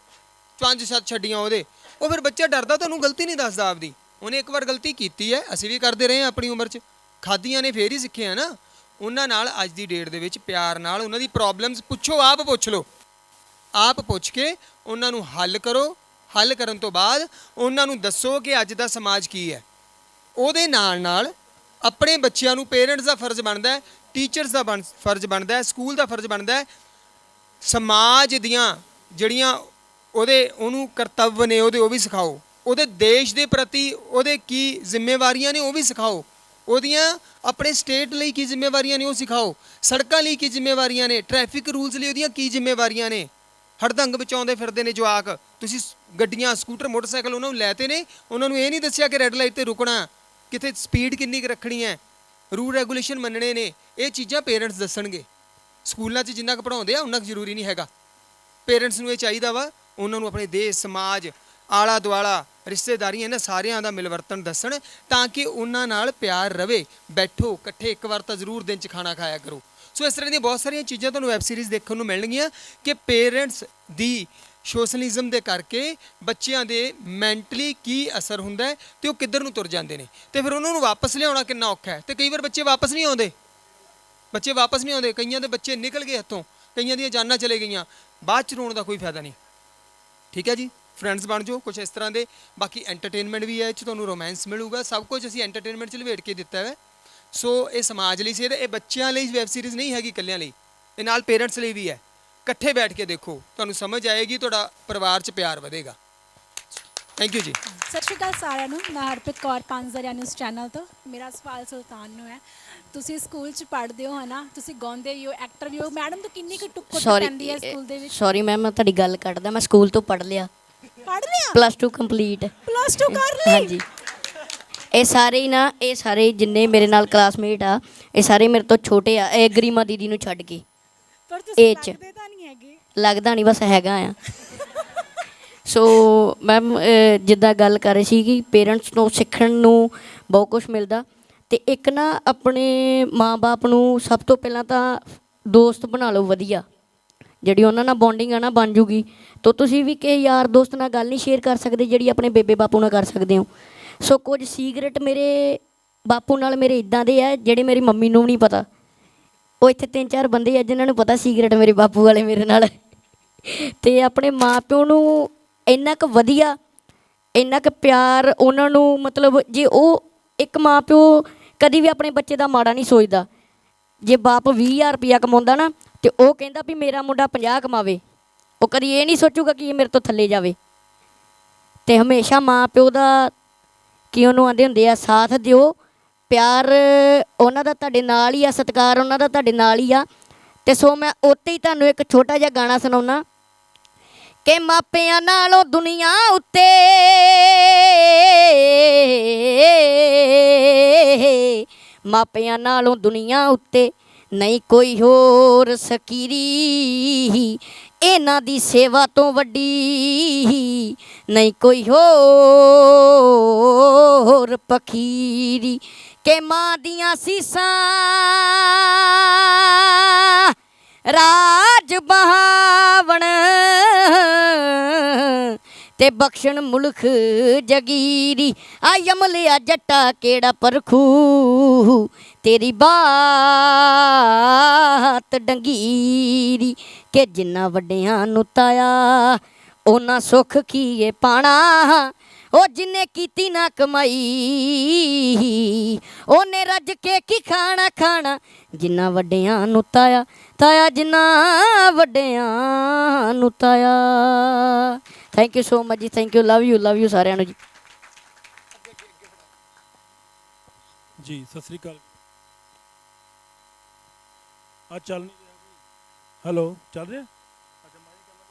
ਪੰਜ, ਸੱਤ ਛੱਡੀਆਂ ਉਹਦੇ। ਉਹ ਫਿਰ ਬੱਚਾ ਡਰਦਾ ਤੁਹਾਨੂੰ ਗਲਤੀ ਨਹੀਂ ਦੱਸਦਾ ਆਪਦੀ। ਉਹਨੇ ਇੱਕ ਵਾਰ ਗਲਤੀ ਕੀਤੀ ਹੈ। ਅਸੀਂ ਵੀ ਕਰਦੇ ਰਹੇ ਹਾਂ ਆਪਣੀ ਉਮਰ 'ਚ। ਖਾਦੀਆਂ ਨੇ ਫੇਰ ਹੀ ਸਿੱਖਿਆ ਨਾ। ਉਹਨਾਂ ਨਾਲ ਅੱਜ ਦੀ ਡੇਟ ਦੇ ਵਿੱਚ ਪਿਆਰ ਨਾਲ ਉਹਨਾਂ ਦੀ ਪ੍ਰੋਬਲਮਸ ਪੁੱਛੋ, ਆਪ ਪੁੱਛ ਲਓ। ਆਪ ਪੁੱਛ ਕੇ ਉਹਨਾਂ ਨੂੰ ਹੱਲ ਕਰੋ। ਹੱਲ ਕਰਨ ਤੋਂ ਬਾਅਦ ਉਹਨਾਂ ਨੂੰ ਦੱਸੋ ਕਿ ਅੱਜ ਦਾ ਸਮਾਜ ਕੀ ਹੈ। ਉਹਦੇ ਨਾਲ ਨਾਲ ਆਪਣੇ ਬੱਚਿਆਂ ਨੂੰ ਪੇਰੈਂਟਸ ਦਾ ਫਰਜ਼ ਬਣਦਾ ਹੈ ਟੀਚਰਸ ਦਾ ਬਣ- ਫਰਜ਼ ਬਣਦਾ ਹੈ ਸਕੂਲ ਦਾ ਫਰਜ਼ ਬਣਦਾ ਹੈ। ਸਮਾਜ ਦੀਆਂ ਜਿਹੜੀਆਂ ਉਹਦੇ, ਉਹਨੂੰ ਕਰਤੱਵ ਨੇ ਉਹਦੇ, ਉਹ ਵੀ ਸਿਖਾਓ। ਉਹਦੇ ਦੇਸ਼ ਦੇ ਪ੍ਰਤੀ ਉਹਦੇ ਕੀ ਜ਼ਿੰਮੇਵਾਰੀਆਂ ਨੇ ਉਹ ਵੀ ਸਿਖਾਓ। ਉਹਦੀਆਂ ਆਪਣੇ ਸਟੇਟ ਲਈ ਕੀ ਜ਼ਿੰਮੇਵਾਰੀਆਂ ਨੇ ਉਹ ਸਿਖਾਓ। ਸੜਕਾਂ ਲਈ ਕੀ ਜ਼ਿੰਮੇਵਾਰੀਆਂ ਨੇ? ਟ੍ਰੈਫਿਕ ਰੂਲਸ ਲਈ ਉਹਦੀਆਂ ਕੀ ਜ਼ਿੰਮੇਵਾਰੀਆਂ ਨੇ? ਹੜਦੰਗ ਬਚਾਉਂਦੇ ਫਿਰਦੇ ਨੇ ਜਵਾਕ। ਤੁਸੀਂ ਗੱਡੀਆਂ, ਸਕੂਟਰ, ਮੋਟਰਸਾਈਕਲ ਉਹਨਾਂ ਨੂੰ ਲੈਤੇ ਨੇ। ਉਹਨਾਂ ਨੂੰ ਇਹ ਨਹੀਂ ਦੱਸਿਆ ਕਿ ਰੈੱਡ ਲਾਈਟ ਤੇ ਰੁਕਣਾ ਕਿਤੇ ਸਪੀਡ ਕਿੰਨੀ ਕੁ ਰੱਖਣੀ ਹੈ। ਰੂਲ ਰੈਗੂਲੇਸ਼ਨ ਮੰਨਣੇ ਨੇ। ਇਹ ਚੀਜ਼ਾਂ ਪੇਰੈਂਟਸ ਦੱਸਣਗੇ। ਸਕੂਲਾਂ 'ਚ ਜਿੰਨਾ ਕੁ ਪੜਾਉਂਦੇ ਆ ਉਨਾ ਕੁ ਜ਼ਰੂਰੀ ਨਹੀਂ ਹੈਗਾ। ਪੇਰੈਂਟਸ ਨੂੰ ਇਹ ਚਾਹੀਦਾ ਵਾ, ਉਹਨਾਂ ਨੂੰ ਆਪਣੇ ਦੇਸ਼, ਸਮਾਜ ਆਲਾ ਦੁਆਲਾ ਰਿਸ਼ਤੇਦਾਰੀਆਂ, ਇਹਨਾਂ ਸਾਰਿਆਂ ਦਾ ਮਿਲਵਰਤਨ ਦੱਸਣ ਤਾਂ ਕਿ ਉਹਨਾਂ ਨਾਲ ਪਿਆਰ ਰਵੇ। ਬੈਠੋ, ਇਕੱਠੇ ਇੱਕ ਵਾਰ ਤਾਂ ਜ਼ਰੂਰ ਦਿਨ 'ਚ ਖਾਣਾ ਖਾਇਆ ਕਰੋ। ਸੋ ਇਸ ਤਰ੍ਹਾਂ ਦੀਆਂ ਬਹੁਤ ਸਾਰੀਆਂ ਚੀਜ਼ਾਂ ਤੁਹਾਨੂੰ ਵੈਬ ਸੀਰੀਜ਼ ਦੇਖਣ ਨੂੰ ਮਿਲਣਗੀਆਂ ਕਿ ਪੇਰੈਂਟਸ ਦੀ ਸੋਸ਼ਲਿਜ਼ਮ ਦੇ ਕਰਕੇ ਬੱਚਿਆਂ ਦੇ ਮੈਂਟਲੀ ਕੀ ਅਸਰ ਹੁੰਦਾ ਹੈ ਤੇ ਉਹ ਕਿੱਧਰ ਨੂੰ ਤੁਰ ਜਾਂਦੇ ਨੇ। ਤੇ ਫਿਰ ਉਹਨਾਂ ਨੂੰ ਵਾਪਸ ਲਿਆਉਣਾ ਕਿੰਨਾ ਔਖਾ ਹੈ। ਤੇ ਕਈ ਵਾਰ ਬੱਚੇ ਵਾਪਸ ਨਹੀਂ ਆਉਂਦੇ। ਬੱਚੇ ਵਾਪਸ ਨਹੀਂ ਆਉਂਦੇ। ਕਈਆਂ ਦੇ ਬੱਚੇ ਨਿਕਲ ਗਏ ਹੱਥੋਂ। ਕਈਆਂ ਦੀਆਂ ਜਾਨਾਂ ਚਲੇ ਗਈਆਂ। ਬਾਅਦ ਚ ਰੋਣ ਦਾ ਕੋਈ ਫਾਇਦਾ ਨਹੀਂ। ਠੀਕ ਹੈ ਜੀ? ਫਰੈਂਡਸ ਬਣ ਜਾਓ ਕੁਝ ਇਸ ਤਰ੍ਹਾਂ ਦੇ। ਬਾਕੀ ਐਂਟਰਟੇਨਮੈਂਟ ਵੀ ਹੈ, ਇਹ 'ਚ ਤੁਹਾਨੂੰ ਰੋਮਾਂਸ ਮਿਲੂਗਾ। ਸਭ ਕੁਝ ਅਸੀਂ ਐਂਟਰਟੇਨਮੈਂਟ 'ਚ ਲਵੇਟ ਕੇ ਦਿੱਤਾ ਹੈ। ਸੋ ਇਹ ਸਮਾਜ ਲਈ ਸੀ ਇਹ ਇਹ ਬੱਚਿਆਂ ਲਈ ਵੈਬ ਸੀਰੀਜ਼ ਨਹੀਂ ਹੈਗੀ ਇਕੱਲਿਆਂ ਲਈ। ਇਹ ਨਾਲ ਪੇਰੈਂਟਸ ਲਈ ਵੀ ਹੈ। ਇਕੱਠੇ ਬੈਠ ਕੇ ਦੇਖੋ। ਤੁਹਾਨੂੰ ਸਮਝ ਆਏਗੀ ਤੁਹਾਡਾ ਪਰਿਵਾਰ 'ਚ ਪਿਆਰ ਵਧੇਗਾ। ਥੈਂਕ ਯੂ ਜੀ। ਸਤਿ ਸ਼੍ਰੀ ਅਕਾਲ ਸਾਰਿਆਂ ਨੂੰ। ਮੈਂ ਹਰਪ੍ਰੀਤ ਕੌਰ ਪੰਜਜ਼ਰਿਆ ਨਿਊਜ਼ ਚੈਨਲ ਤੋਂ। ਮੇਰਾ ਸਵਾਲ ਸੁਲਤਾਨ ਨੂੰ ਹੈ। ਤੁਸੀਂ ਸਕੂਲ 'ਚ ਪੜ੍ਹਦੇ ਹੋ ਹਨਾ? ਤੁਸੀਂ ਗਾਉਂਦੇ ਹੋ ਐਕਟਰ ਵੀ ਹੋ। ਮੈਡਮ ਤੋਂ ਕਿੰਨੀ ਕੁ ਟੁੱਕ ਸੌਰੀ ਪੈਂਦੀ ਹੈ ਸਕੂਲ ਦੇ ਵਿੱਚ? ਸੌਰੀ ਮੈਮ ਮੈਂ ਤੁਹਾਡੀ ਗੱਲ ਕੱਟਦਾ। ਮੈਂ ਸਕੂਲ ਤੋਂ ਪੜ੍ਹ ਲਿਆ। ਪੜ੍ਹ ਲਿਆ? ਪਲੱਸ 2 ਕੰਪਲੀਟ ਪਲੱਸ 2 ਕਰ ਲਈ? ਹਾਂਜੀ। ਇਹ ਸਾਰੇ ਹੀ ਨਾ ਇਹ ਸਾਰੇ ਜਿੰਨੇ ਮੇਰੇ ਨਾਲ ਕਲਾਸਮੇਟ ਆ ਇਹ ਸਾਰੇ ਮੇਰੇ ਤੋਂ ਛੋਟੇ ਆ ਇਹ ਗਰੀਮਾ ਦੀਦੀ ਨੂੰ ਛੱਡ ਕੇ। ਪਰ ਤੁਸੀਂ age 'ਚ। ਲੱਗਦੇ ਤਾਂ ਨਹੀਂ ਹੈਗੇ। ਲੱਗਦਾ ਨਹੀਂ ਬਸ ਹੈਗਾ ਆ। ਸੋ ਮੈਮ ਜਿੱਦਾਂ ਗੱਲ ਕਰ ਰਹੀ ਸੀ ਕਿ ਪੇਰੈਂਟਸ ਨੂੰ ਸਿੱਖਣ ਨੂੰ ਬਹੁਤ ਕੁਝ ਮਿਲਦਾ ਤੇ ਇੱਕ ਨਾ ਆਪਣੇ ਮਾਪੇ ਨੂੰ ਸਭ ਤੋਂ ਪਹਿਲਾਂ ਤਾਂ ਦੋਸਤ ਬਣਾ ਲਓ ਵਧੀਆ। ਜਿਹੜੀ ਉਹਨਾਂ ਨਾਲ ਬੌਂਡਿੰਗ ਆ ਨਾ ਬਣ ਜੂਗੀ। ਤਾਂ ਤੁਸੀਂ ਵੀ ਕਿਸੇ ਯਾਰ ਦੋਸਤ ਨਾਲ ਗੱਲ ਨਹੀਂ ਸ਼ੇਅਰ ਕਰ ਸਕਦੇ ਜਿਹੜੀ ਆਪਣੇ ਬੇਬੇ ਬਾਪੂ ਨਾਲ ਕਰ ਸਕਦੇ ਹੋ। ਸੋ ਕੁਝ ਸੀਕ੍ਰੇਟ ਮੇਰੇ ਬਾਪੂ ਨਾਲ ਮੇਰੇ ਇਦਾਂ ਦੇ ਆ, ਜਿਹੜੇ ਮੇਰੀ ਮੰਮੀ ਨੂੰ ਵੀ ਨਹੀਂ ਪਤਾ। ਉਹ ਇੱਥੇ ਤਿੰਨ ਚਾਰ ਬੰਦੇ ਆ, ਜਿਨ੍ਹਾਂ ਨੂੰ ਪਤਾ ਸੀਕ੍ਰੇਟ ਮੇਰੇ ਬਾਪੂ ਵਾਲੇ ਮੇਰੇ ਨਾਲ। ਤੇ ਆਪਣੇ ਮਾਪਿਓ ਨੂੰ ਇੰਨਾ ਕੁ ਵਧੀਆ, ਇੰਨਾ ਕੁ ਪਿਆਰ ਉਹਨਾਂ ਨੂੰ, ਮਤਲਬ ਜੇ ਉਹ ਇੱਕ ਮਾਪਿਓ ਕਦੀ ਵੀ ਆਪਣੇ ਬੱਚੇ ਦਾ ਮਾੜਾ ਨਹੀਂ ਸੋਚਦਾ। ਜੇ ਬਾਪ 20000 ਰੁਪਇਆ ਕਮਾਉਂਦਾ ਨਾ, ਤੇ ਉਹ ਕਹਿੰਦਾ ਵੀ ਮੇਰਾ ਮੁੰਡਾ 50 ਕਮਾਵੇ। ਉਹ ਕਦੀ ਇਹ ਨਹੀਂ ਸੋਚੂਗਾ ਕਿ ਇਹ ਮੇਰੇ ਤੋਂ ਥੱਲੇ ਜਾਵੇ। ਤੇ ਹਮੇਸ਼ਾ ਮਾਪਿਓ ਦਾ ਕਿ ਉਹਨੂੰ ਆਂਦੇ ਹੁੰਦੇ ਆ, ਸਾਥ ਦਿਓ, ਪਿਆਰ ਉਹਨਾਂ ਦਾ ਤੁਹਾਡੇ ਨਾਲ ਹੀ ਆ, ਸਤਿਕਾਰ ਉਹਨਾਂ ਦਾ ਤੁਹਾਡੇ ਨਾਲ ਹੀ ਆ। ਤੇ ਸੋ ਮੈਂ ਉੱਤੇ ਹੀ ਤੁਹਾਨੂੰ ਇੱਕ ਛੋਟਾ ਜਿਹਾ ਗਾਣਾ ਸੁਣਾਉਣਾ ਕਿ ਮਾਪਿਆਂ ਨਾਲੋਂ ਦੁਨੀਆ ਉੱਤੇ ਮਾਪਿਆਂ ਨਾਲੋਂ ਦੁਨੀਆ ਉੱਤੇ ਨਹੀਂ ਕੋਈ ਹੋਰ ਸਕੀਰੀ। ਇਹਨਾਂ ਦੀ ਸੇਵਾ ਤੋਂ ਵੱਡੀ ਨਹੀਂ ਕੋਈ ਹੋਰ ਪਖੀਰੀ ਕੇ ਮਾਂ ਦੀਆਂ ਸੀਸਾਂ ਰਾਜ ਬਹਾਵਣ ਤੇ ਬਖਸ਼ਣ ਮੁਲਖ ਜਗੀਰੀ। ਆ ਯਮਲਿਆ ਜੱਟਾ ਕਿਹੜਾ ਪਰਖੂ, ਤੇਰੀ ਬਾਤ ਡੰਗੀਰੀ ਕਿ ਜਿੰਨਾ ਵੱਡਿਆਂ ਨੂੰ ਤਾਇਆ ਉਹਨਾਂ ਸੁੱਖ ਕੀਏ ਪਾਣਾ? ਉਹ ਜਿੰਨੇ ਕੀਤੀ ਨਾ ਕਮਾਈ ਉਹਨੇ ਰੱਜ ਕੇ ਕੀ ਖਾਣਾ ਖਾਣਾ? ਜਿੰਨਾ ਵੱਡਿਆਂ ਨੂੰ ਤਾਇਆ ਤਾਇਆ ਜਿੰਨਾ ਵੱਡਿਆਂ ਨੂੰ ਤਾਇਆ। ਥੈਂਕ ਯੂ ਸੋ ਮਚ ਜੀ thank you love you love you ਸਾਰਿਆਂ ਨੂੰ ਜੀ। ਜੀ, ਸਤਿ ਸ੍ਰੀ ਅਕਾਲ। ਆ ਚੱਲ ਨਹੀਂ ਰਿਹਾ ਹੈਲੋ ਚੱਲ ਰਿਹਾ ਅੱਛਾ ਮੈਂ ਹੀ ਕਰਨਾ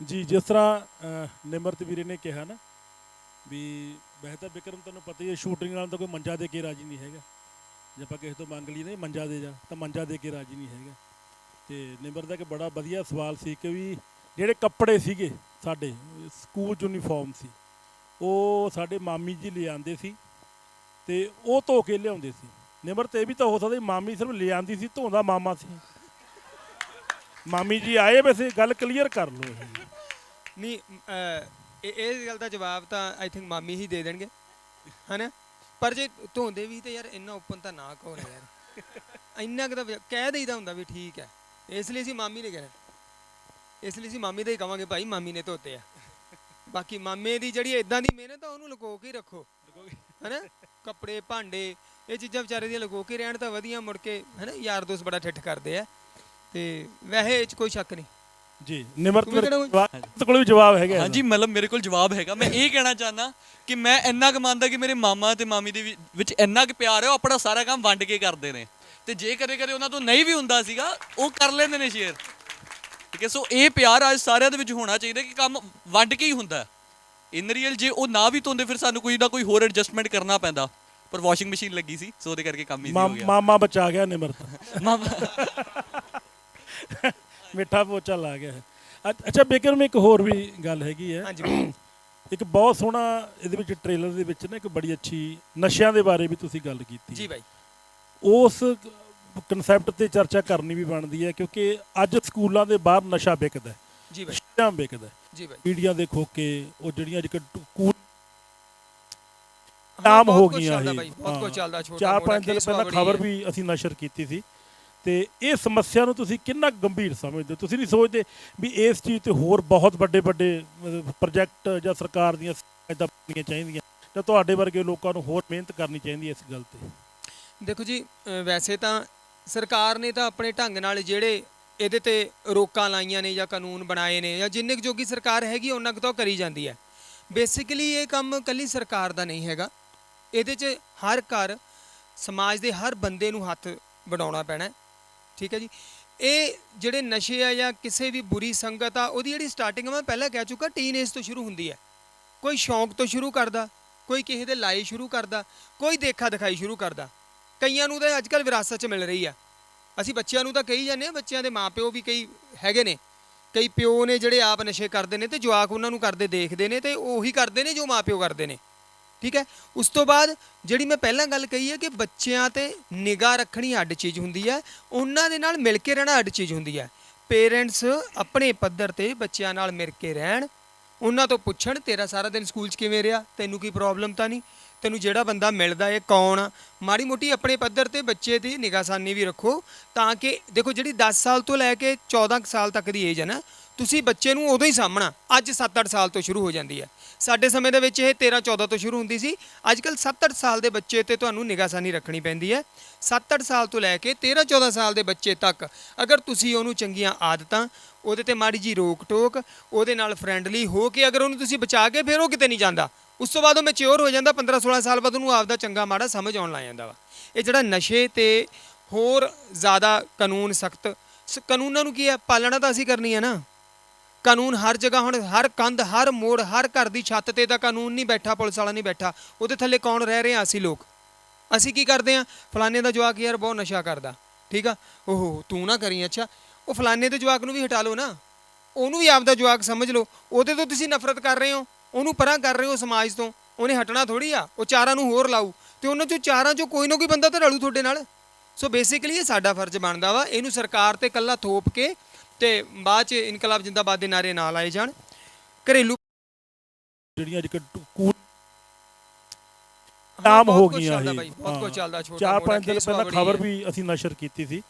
ਜੀ, ਜਿਸ ਤਰ੍ਹਾਂ ਨਿਮਰਤ ਵੀਰੇ ਨੇ ਕਿਹਾ ਨਾ ਵੀ ਵੈਸੇ ਤਾਂ ਵਿਕਰਮ ਤੁਹਾਨੂੰ ਪਤਾ ਹੀ ਹੈ ਸ਼ੂਟਿੰਗ ਨਾਲ ਤਾਂ ਕੋਈ ਮੰਜਾ ਦੇ ਕੇ ਰਾਜੀ ਨਹੀਂ ਹੈਗਾ। ਜੇ ਆਪਾਂ ਕਿਸੇ ਤੋਂ ਮੰਗ ਲਈ ਨਾ ਮੰਜਾ ਦੇ ਜਾ, ਤਾਂ ਮੰਜਾ ਦੇ ਕੇ ਰਾਜੀ ਨਹੀਂ ਹੈਗਾ। ਤੇ ਨਿਮਰਤ ਦਾ ਇੱਕ ਬੜਾ ਵਧੀਆ ਸਵਾਲ ਸੀ ਕਿ ਵੀ ਜਿਹੜੇ ਕੱਪੜੇ ਸੀਗੇ ਸਾਡੇ, ਸਕੂਲ ਯੂਨੀਫਾਰਮ ਸੀ, ਉਹ ਸਾਡੇ ਮਾਮੀ ਜੀ ਲਿਆਂਦੇ ਸੀ ਤੇ ਉਹ ਧੋ ਕੇ ਲਿਆਉਂਦੇ ਸੀ। ਨਿਮਰਤ, ਇਹ ਵੀ ਤਾਂ ਹੋ ਸਕਦਾ ਮਾਮੀ ਸਿਰਫ ਲਿਆਂਦੀ ਸੀ ਧੋਂਦਾ ਮਾਮਾ ਸੀ। ਮਾਮੀ ਜੀ ਆਏ ਵੈਸੇ ਗੱਲ ਕਲੀਅਰ ਕਰ ਲਓ ਇਹ। ਨਹੀਂ ਅਹ, ਇਹ ਇਹ ਗੱਲ ਦਾ ਜਵਾਬ ਤਾਂ ਆਈ ਥਿੰਕ ਮਾਮੀ ਹੀ ਦੇ ਦੇਣਗੇ। ਹਨਾ? ਪਰ ਜੇ ਧੋਂਦੇ ਵੀ ਤੇ ਯਾਰ ਇੰਨਾ ਓਪਨ ਤਾਂ ਨਾ ਕਹੋ ਨਾ ਯਾਰ। ਇੰਨਾ ਕੁ ਤਾਂ ਵਜਾ- ਕਹਿ ਦੇਈਦਾ ਹੁੰਦਾ ਵੀ ਠੀਕ ਹੈ। ਇਸ ਲਈ ਅਸੀਂ ਮਾਮੀ ਨੇ ਕਹਿਣਾ। ਇਸ ਲਈ ਅਸੀਂ ਮਾਮੀ ਦਾ ਹੀ ਕਵਾਂਗੇ ਭਾਈ ਮਾਮੀ ਨੇ ਧੋਤੇ ਆ। ਬਾਕੀ ਮਾਮੇ ਦੀ ਜਿਹੜੀ ਇਦਾਂ ਦੀ ਮਿਹਨਤ ਆ ਉਹਨੂੰ ਲੁਕੋ ਕੇ ਹੀ ਰੱਖੋ। ਹਨਾ? ਕੱਪੜੇ ਭਾਂਡੇ ਇਹ ਚੀਜ਼ਾਂ ਵਿਚਾਰੇ ਦੀਆਂ ਲੁਕੋ ਕੇ ਰਹਿਣ ਤਾਂ ਵਧੀਆ ਮੁੜ ਕੇ ਹਨਾ? ਯਾਰ ਦੋਸਤ ਬੜਾ ਠਿੱਠ ਕਰਦੇ ਆ। ਤੇ ਵੈਸੇ ਇਹ ਚ ਕੋਈ ਸ਼ੱਕ ਨਹੀਂ। ਜੀ ਨਿਮਰਤ ਤੂੰ ਵੀ ਕਿਹੜਾ ਕੋਈ- ਜਵਾਬ ਕੋਲ ਵੀ ਜਵਾਬ ਹੈਗਾ ਹਾਂਜੀ ਮਤਲਬ ਮੇਰੇ ਕੋਲ ਜਵਾਬ ਹੈਗਾ। ਮੈਂ ਇਹ ਕਹਿਣਾ ਚਾਹਨਾ ਕਿ ਮੈਂ ਇੰਨਾ ਕੁ ਮੰਨਦਾ ਕਿ ਮੇਰੇ ਮਾਮਾ ਤੇ ਮਾਮੀ ਦੇ ਵੀ- ਵਿੱਚ ਇੰਨਾ ਕੁ ਪਿਆਰ ਹੈ ਉਹ ਆਪਣਾ ਸਾਰਾ ਕੰਮ ਵੰਡ ਕੇ ਕਰਦੇ ਨੇ। ਤੇ ਜੇ ਕਦੇ ਕਦੇ ਉਹਨਾਂ ਤੋਂ ਨਹੀਂ ਵੀ ਹੁੰਦਾ ਸੀਗਾ ਉਹ ਕਰ ਲੈਂਦੇ ਨੇ ਸ਼ੇਅਰ। ਠੀਕ ਹੈ ਸੋ ਇਹ ਪਿਆਰ ਅੱਜ ਸਾਰਿਆਂ ਦੇ ਵਿੱਚ ਹੋਣਾ ਚਾਹੀਦਾ ਕਿ ਕੰਮ ਵੰਡ ਕੇ ਹੀ ਹੁੰਦਾ। ਇਨ ਰੀਅਲ ਜੇ ਉਹ ਨਾ ਵੀ ਧੋਂਦੇ ਫਿਰ ਸਾਨੂੰ ਕੋਈ ਨਾ ਕੋਈ ਹੋਰ ਐਡਜਸਟਮੈਂਟ ਕਰਨਾ ਪੈਂਦਾ। ਪਰ ਵਾਸ਼ਿੰਗ ਮਸ਼ੀਨ ਲੱਗੀ ਸੀ ਸੋ ਉਹਦੇ ਕਰਕੇ ਕੰਮ ਈਜ਼ੀ ਹੋ ਗਿਆ। ਮਾਮਾ ਬਚਾ ਗਿਆ ਨਿਮਰਤ। ਮਾਮਾ ਮਿੱਠਾ ਪੋਚਾ ਲਾ ਗਿਆ। ਅੱਛ- ਬਿਕਰਮ ਇੱਕ ਹੋਰ ਵੀ ਗੱਲ ਹੈਗੀ ਹੈ। ਹਾਂਜੀ ਇੱਕ ਬਹੁਤ ਸੋਹਣਾ ਇਹਦੇ ਵਿੱਚ ਟ੍ਰੇਲਰ ਦੇ ਵਿੱਚ ਨਾ ਇੱਕ ਬੜੀ ਅੱਛੀ ਨਸ਼ਿਆਂ ਦੇ ਬਾਰੇ ਵੀ ਤੁਸੀਂ ਗੱਲ ਕੀਤੀ ਜੀ ਬਾਈ। ਉਸ ਕਨਸੈਪਟ ਤੇ ਚਰਚਾ ਕਰਨੀ ਵੀ ਬਣਦੀ ਹੈ ਕਿਉਂਕਿ ਅੱਜ ਸਕੂਲਾਂ ਦੇ ਬਾਹਰ ਨਸ਼ਾ ਵਿਕਦਾ ਹੈ। ਜੀ ਬਾਈ। ਸ਼ਾਮ ਵਿਕਦਾ ਹੈ। ਜੀ ਬਾਈ। ਪੀੜੀਆਂ ਦੇ ਖੋਕੇ ਉਹ ਜਿਹੜੀਆਂ ਅੱਜ ਕੂਲ ਬਹੁਤ ਹੋ ਗਈਆਂ ਇਹ। ਬਹੁਤ ਹਾਂ। ਚੱਲਦਾ ਛੋਟਾ ਚਾਰ ਮੋਟਾ ਪੰਜ ਦਿਨ ਪਹਿਲਾਂ ਖਬਰ। ਵੀ ਅਸੀਂ ਨਸ਼ਰ ਕੀਤੀ ਸੀ। ਤੇ ਇਹ ਸਮੱਸਿਆ ਨੂੰ ਤੁਸੀਂ ਕਿੰਨਾ ਗੰਭੀਰ ਸਮਝਦੇ? ਹੋ ਤੁਸੀਂ ਨਹੀਂ ਸੋਚਦੇ ਵੀ ਇਸ ਚੀਜ਼ ਤੇ ਹੋਰ ਬਹੁਤ ਵੱਡੇ ਵੱਡੇ ਪ੍ਰੋਜੈਕਟ ਜਾਂ ਸਰਕਾਰ ਦੀਆਂ ਇਦਾਂ ਬਣਨੀਆਂ ਚਾਹੀਦੀਆਂ। ਜਾਂ ਤੁਹਾਡੇ ਵਰਗੇ ਲੋਕਾਂ ਨੂੰ ਹੋਰ ਮਿਹਨਤ ਕਰਨੀ ਚਾਹੀਦੀ ਹੈ ਇਸ ਗੱਲ ਤੇ। ਦੇਖੋ ਜੀ ਵੈਸੇ ਤਾਂ ਸਰਕਾਰ ਨੇ ਤਾਂ ਆਪਣੇ ਢੰਗ ਨਾਲ ਜਿਹੜੇ ਇਹਦੇ ਤੇ ਰੋਕਾਂ ਲਾਈਆਂ ਨੇ ਜਾਂ ਕਾਨੂੰਨ ਬਣਾਏ ਨੇ ਜਾਂ ਜਿੰਨੇ ਕੁ ਜੋਗੀ ਸਰਕਾਰ ਹੈਗੀ, ਉਹਨਾਂ ਕੁ ਤਾਂ ਕਰੀ ਜਾਂਦੀ ਹੈ। ਬੇਸਿਕਲੀ ਇਹ ਕੰਮ ਕੱਲੀ ਸਰਕਾਰ ਦਾ ਨਹੀਂ ਹੈਗਾ। ਇਹਦੇ 'ਚ ਹਰ ਘਰ, ਸਮਾਜ ਦੇ ਹਰ ਬੰਦੇ ਨੂੰ ਹੱਥ ਵਡਾਉਣਾ ਪੈਣਾ ਠੀਕ ਹੈ ਜੀ। ਇਹ ਜਿਹੜੇ ਨਸ਼ੇ ਆ ਜਾਂ ਕਿਸੇ ਵੀ ਬੁਰੀ ਸੰਗਤ ਆ, ਉਹਦੀ ਜਿਹੜੀ ਸਟਾਰਟਿੰਗ ਮੈਂ ਪਹਿਲਾਂ ਕਹਿ ਚੁੱਕਾ ਟੀਨ ਏਜ ਤੋਂ ਸ਼ੁਰੂ ਹੁੰਦੀ ਹੈ। ਕੋਈ ਸ਼ੌਂਕ ਤੋਂ ਸ਼ੁਰੂ ਕਰਦਾ, ਕੋਈ ਕਿਸੇ ਦੇ ਲਾਏ ਸ਼ੁਰੂ ਕਰਦਾ, ਕੋਈ ਦੇਖਾ ਦਿਖਾਈ ਸ਼ੁਰੂ ਕਰਦਾ। ਕਈਆਂ ਨੂੰ ਤਾਂ ਅੱਜ ਕੱਲ੍ਹ ਵਿਰਾਸਤ 'ਚ ਮਿਲ ਰਹੀ ਆ। ਅਸੀਂ ਬੱਚਿਆਂ ਨੂੰ ਤਾਂ ਕਹੀ ਜਾਂਦੇ ਆ ਬੱਚਿਆਂ ਦੇ ਮਾਪਿਓ ਵੀ ਕਈ ਹੈਗੇ ਨੇ। ਕਈ ਪਿਓ ਨੇ ਜਿਹੜੇ ਆਪ ਨਸ਼ੇ ਕਰਦੇ ਨੇ ਤੇ ਜਵਾਕ ਉਹਨਾਂ ਨੂੰ ਕਰਦੇ ਦੇਖਦੇ ਨੇ ਤੇ ਉਹੀ ਕਰਦੇ ਨੇ ਜੋ ਮਾਪਿਓ ਕਰਦੇ ਨੇ। ਠੀਕ ਹੈ? ਉਸ ਤੋਂ ਬਾਅਦ ਜਿਹੜੀ ਮੈਂ ਪਹਿਲਾਂ ਗੱਲ ਕਹੀ ਹੈ ਕਿ ਬੱਚਿਆਂ ਤੇ ਨਿਗਾਹ ਰੱਖਣੀ ਅੱਡ ਚੀਜ਼ ਹੁੰਦੀ ਹੈ, ਉਹਨਾਂ ਦੇ ਨਾਲ ਮਿਲ ਕੇ ਰਹਿਣਾ ਅੱਡ ਚੀਜ਼ ਹੁੰਦੀ ਹੈ। ਪੇਰੈਂਟਸ ਆਪਣੇ ਪੱਧਰ ਤੇ ਬੱਚਿਆਂ ਨਾਲ ਮਿਲ ਕੇ ਰਹਿਣ, ਉਹਨਾਂ ਤੋਂ ਪੁੱਛਣ, ਤੇਰਾ ਸਾਰਾ ਦਿਨ ਸਕੂਲ 'ਚ ਕਿਵੇਂ ਰਿਹਾ? ਤੈਨੂੰ ਕੀ ਪ੍ਰੋਬਲਮ ਤਾਂ ਨਹੀਂ? ਤੈਨੂੰ ਜਿਹੜਾ ਬੰਦਾ ਮਿਲਦਾ ਏ ਕੌਣ ਆ? ਮਾੜੀ ਮੋਟੀ ਆਪਣੇ ਪੱਧਰ ਤੇ ਬੱਚੇ ਦੀ ਨਿਗਾਹਸਾਨੀ ਵੀ ਰੱਖੋ, ਤਾਂ ਕਿ ਦੇਖੋ ਜਿਹੜੀ 10 ਸਾਲ ਤੋਂ ਲੈ ਕੇ 14 ਕੁ ਸਾਲ ਤੱਕ ਦੀ ਏਜ ਹੈ ਨਾ, ਤੁਸੀਂ ਬੱਚੇ ਨੂੰ ਉਦੋਂ ਹੀ ਸਾਹਮਣਾ ਅੱਜ 7-8 ਸਾਲ ਤੋਂ ਸ਼ੁਰੂ ਹੋ ਜਾਂਦੀ ਹੈ। ਸਾਡੇ ਸਮੇਂ ਦੇ ਵਿੱਚ ਇਹ 13-14 ਤੋਂ ਸ਼ੁਰੂ ਹੁੰਦੀ ਸੀ। ਅੱਜ ਕੱਲ 7-8 ਸਾਲ ਦੇ ਬੱਚੇ ਤੇ ਤੁਹਾਨੂੰ ਨਿਗਾਹਸਾਨੀ ਰੱਖਣੀ ਪੈਂਦੀ ਹੈ। 7-8 ਸਾਲ ਤੋਂ ਲੈ ਕੇ 13-14 ਸਾਲ ਦੇ ਬੱਚੇ ਤੱਕ ਅਗਰ ਤੁਸੀਂ ਉਹਨੂੰ ਚੰਗੀਆਂ ਆਦਤਾਂ, ਉਹਦੇ ਤੇ ਮਾੜੀ ਜੀ ਰੋਕ ਟੋਕ ਉਹਦੇ ਨਾਲ ਫਰੈਂਡਲੀ ਹੋ ਕੇ ਅਗਰ ਉਹਨੂੰ ਤੁਸੀਂ ਬਚਾ ਕੇ ਫਿਰ ਉਹ ਕਿਤੇ ਨਹੀਂ ਜਾਂਦਾ। ਉਸ ਤੋਂ ਬਾਅਦ ਉਹ ਮੈਚਿਓਰ ਹੋ ਜਾਂਦਾ 15-16 ਸਾਲ ਬਾਅਦ ਉਹਨੂੰ ਆਪਦਾ ਚੰਗਾ ਮਾੜਾ ਸਮਝ ਆਉਣ ਲੱਗ ਜਾਂਦਾ ਵਾ। ਇਹ ਜਿਹੜਾ ਨਸ਼ੇ ਤੇ ਹੋਰ ਜ਼ਿਆਦਾ ਕਾਨੂੰਨ ਸਖਤ ਕਾਨੂੰਨਾਂ ਨੂੰ ਕੀ ਹੈ? ਪਾਲਣਾ ਤਾਂ ਅਸੀਂ ਕਰਨੀ ਹੈ ਨਾ। ਕਾਨੂੰਨ ਹਰ ਜਗ੍ਹਾ ਹੁਣ, ਹਰ ਕੰਧ, ਹਰ ਮੋੜ, ਹਰ ਘਰ ਦੀ ਛੱਤ ਤੇ ਤਾਂ ਕਾਨੂੰਨ ਨਹੀਂ ਬੈਠਾ, ਪੁਲਿਸ ਵਾਲਾ ਨਹੀਂ ਬੈਠਾ। ਉਹਦੇ ਥੱਲੇ ਕੌਣ ਰਹਿ ਰਹੇ? ਆ ਅਸੀਂ ਲੋਕ। ਅਸੀਂ ਕੀ ਕਰਦੇ ਆ ਫਲਾਣੇ ਦਾ ਜਵਾਕ ਯਾਰ ਬਹੁਤ ਨਸ਼ਾ ਕਰਦਾ। ਠੀਕ ਆ? ਓਹੋ, ਤੂੰ ਨਾ ਕਰੀ, ਅੱਛਾ। ਉਹ ਫਲਾਣੇ ਦੇ ਜਵਾਕ ਨੂੰ ਵੀ ਹਟਾ ਲਓ ਨਾ। ਉਹਨੂੰ ਵੀ ਆਪਦਾ ਜਵਾਕ ਸਮਝ ਲਓ। ਉਹਦੇ ਤੋਂ ਤੁਸੀਂ ਨਫ਼ਰਤ ਕਰ ਰਹੇ ਹੋ। ਉਹਨੂੰ ਪਰਾਂ ਕਰ ਰਹੇ ਹੋ ਸਮਾਜ ਤੋਂ। ਉਹਨੇ ਹਟਣਾ ਥੋੜੀ ਆ। ਉਹ ਚਾਰਾਂ ਨੂੰ ਹੋਰ ਲਾਊ। ਤੇ ਉਹਨਾਂ ਚੋਂ ਚਾਰਾਂ ਚੋਂ ਕੋਈ ਨਾ ਕੋਈ ਬੰਦਾ ਤਾਂ ਰਲੂ ਤੁਹਾਡੇ ਨਾਲ। ਸੋ ਬੇਸਿਕਲੀ ਇਹ ਸਾਡਾ ਫਰਜ਼ ਬਣਦਾ ਵਾ। ਇਹਨੂੰ ਸਰਕਾਰ ਤੇ ਕੱਲਾ ਥੋਪ ਕੇ ਤੇ ਬਾਅਦ ਚ ਇਨਕਲਾਬ ਜਿੰਦਾਬਾਦ ਦੇ ਨਾਰੇ ਨਾ ਲਾਏ ਜਾਣ। ਘਰੇਲੂ ਜਿਹੜੀਆਂ ਅੱਜ ਕੱਲ੍ਹ ਕੂ ਹਾਂ, ਗਈਆਂ ਇਹ। ਬਹੁਤ ਹਾਂ। ਚੱਲਦਾ ਛੋਟਾ ਚਾਰ ਪੰਜ ਦਿਨ ਪਹਿਲਾਂ ਖਬਰ। ਵੀ ਅਸੀਂ ਨਸ਼ਰ ਕੀਤੀ ਸੀ।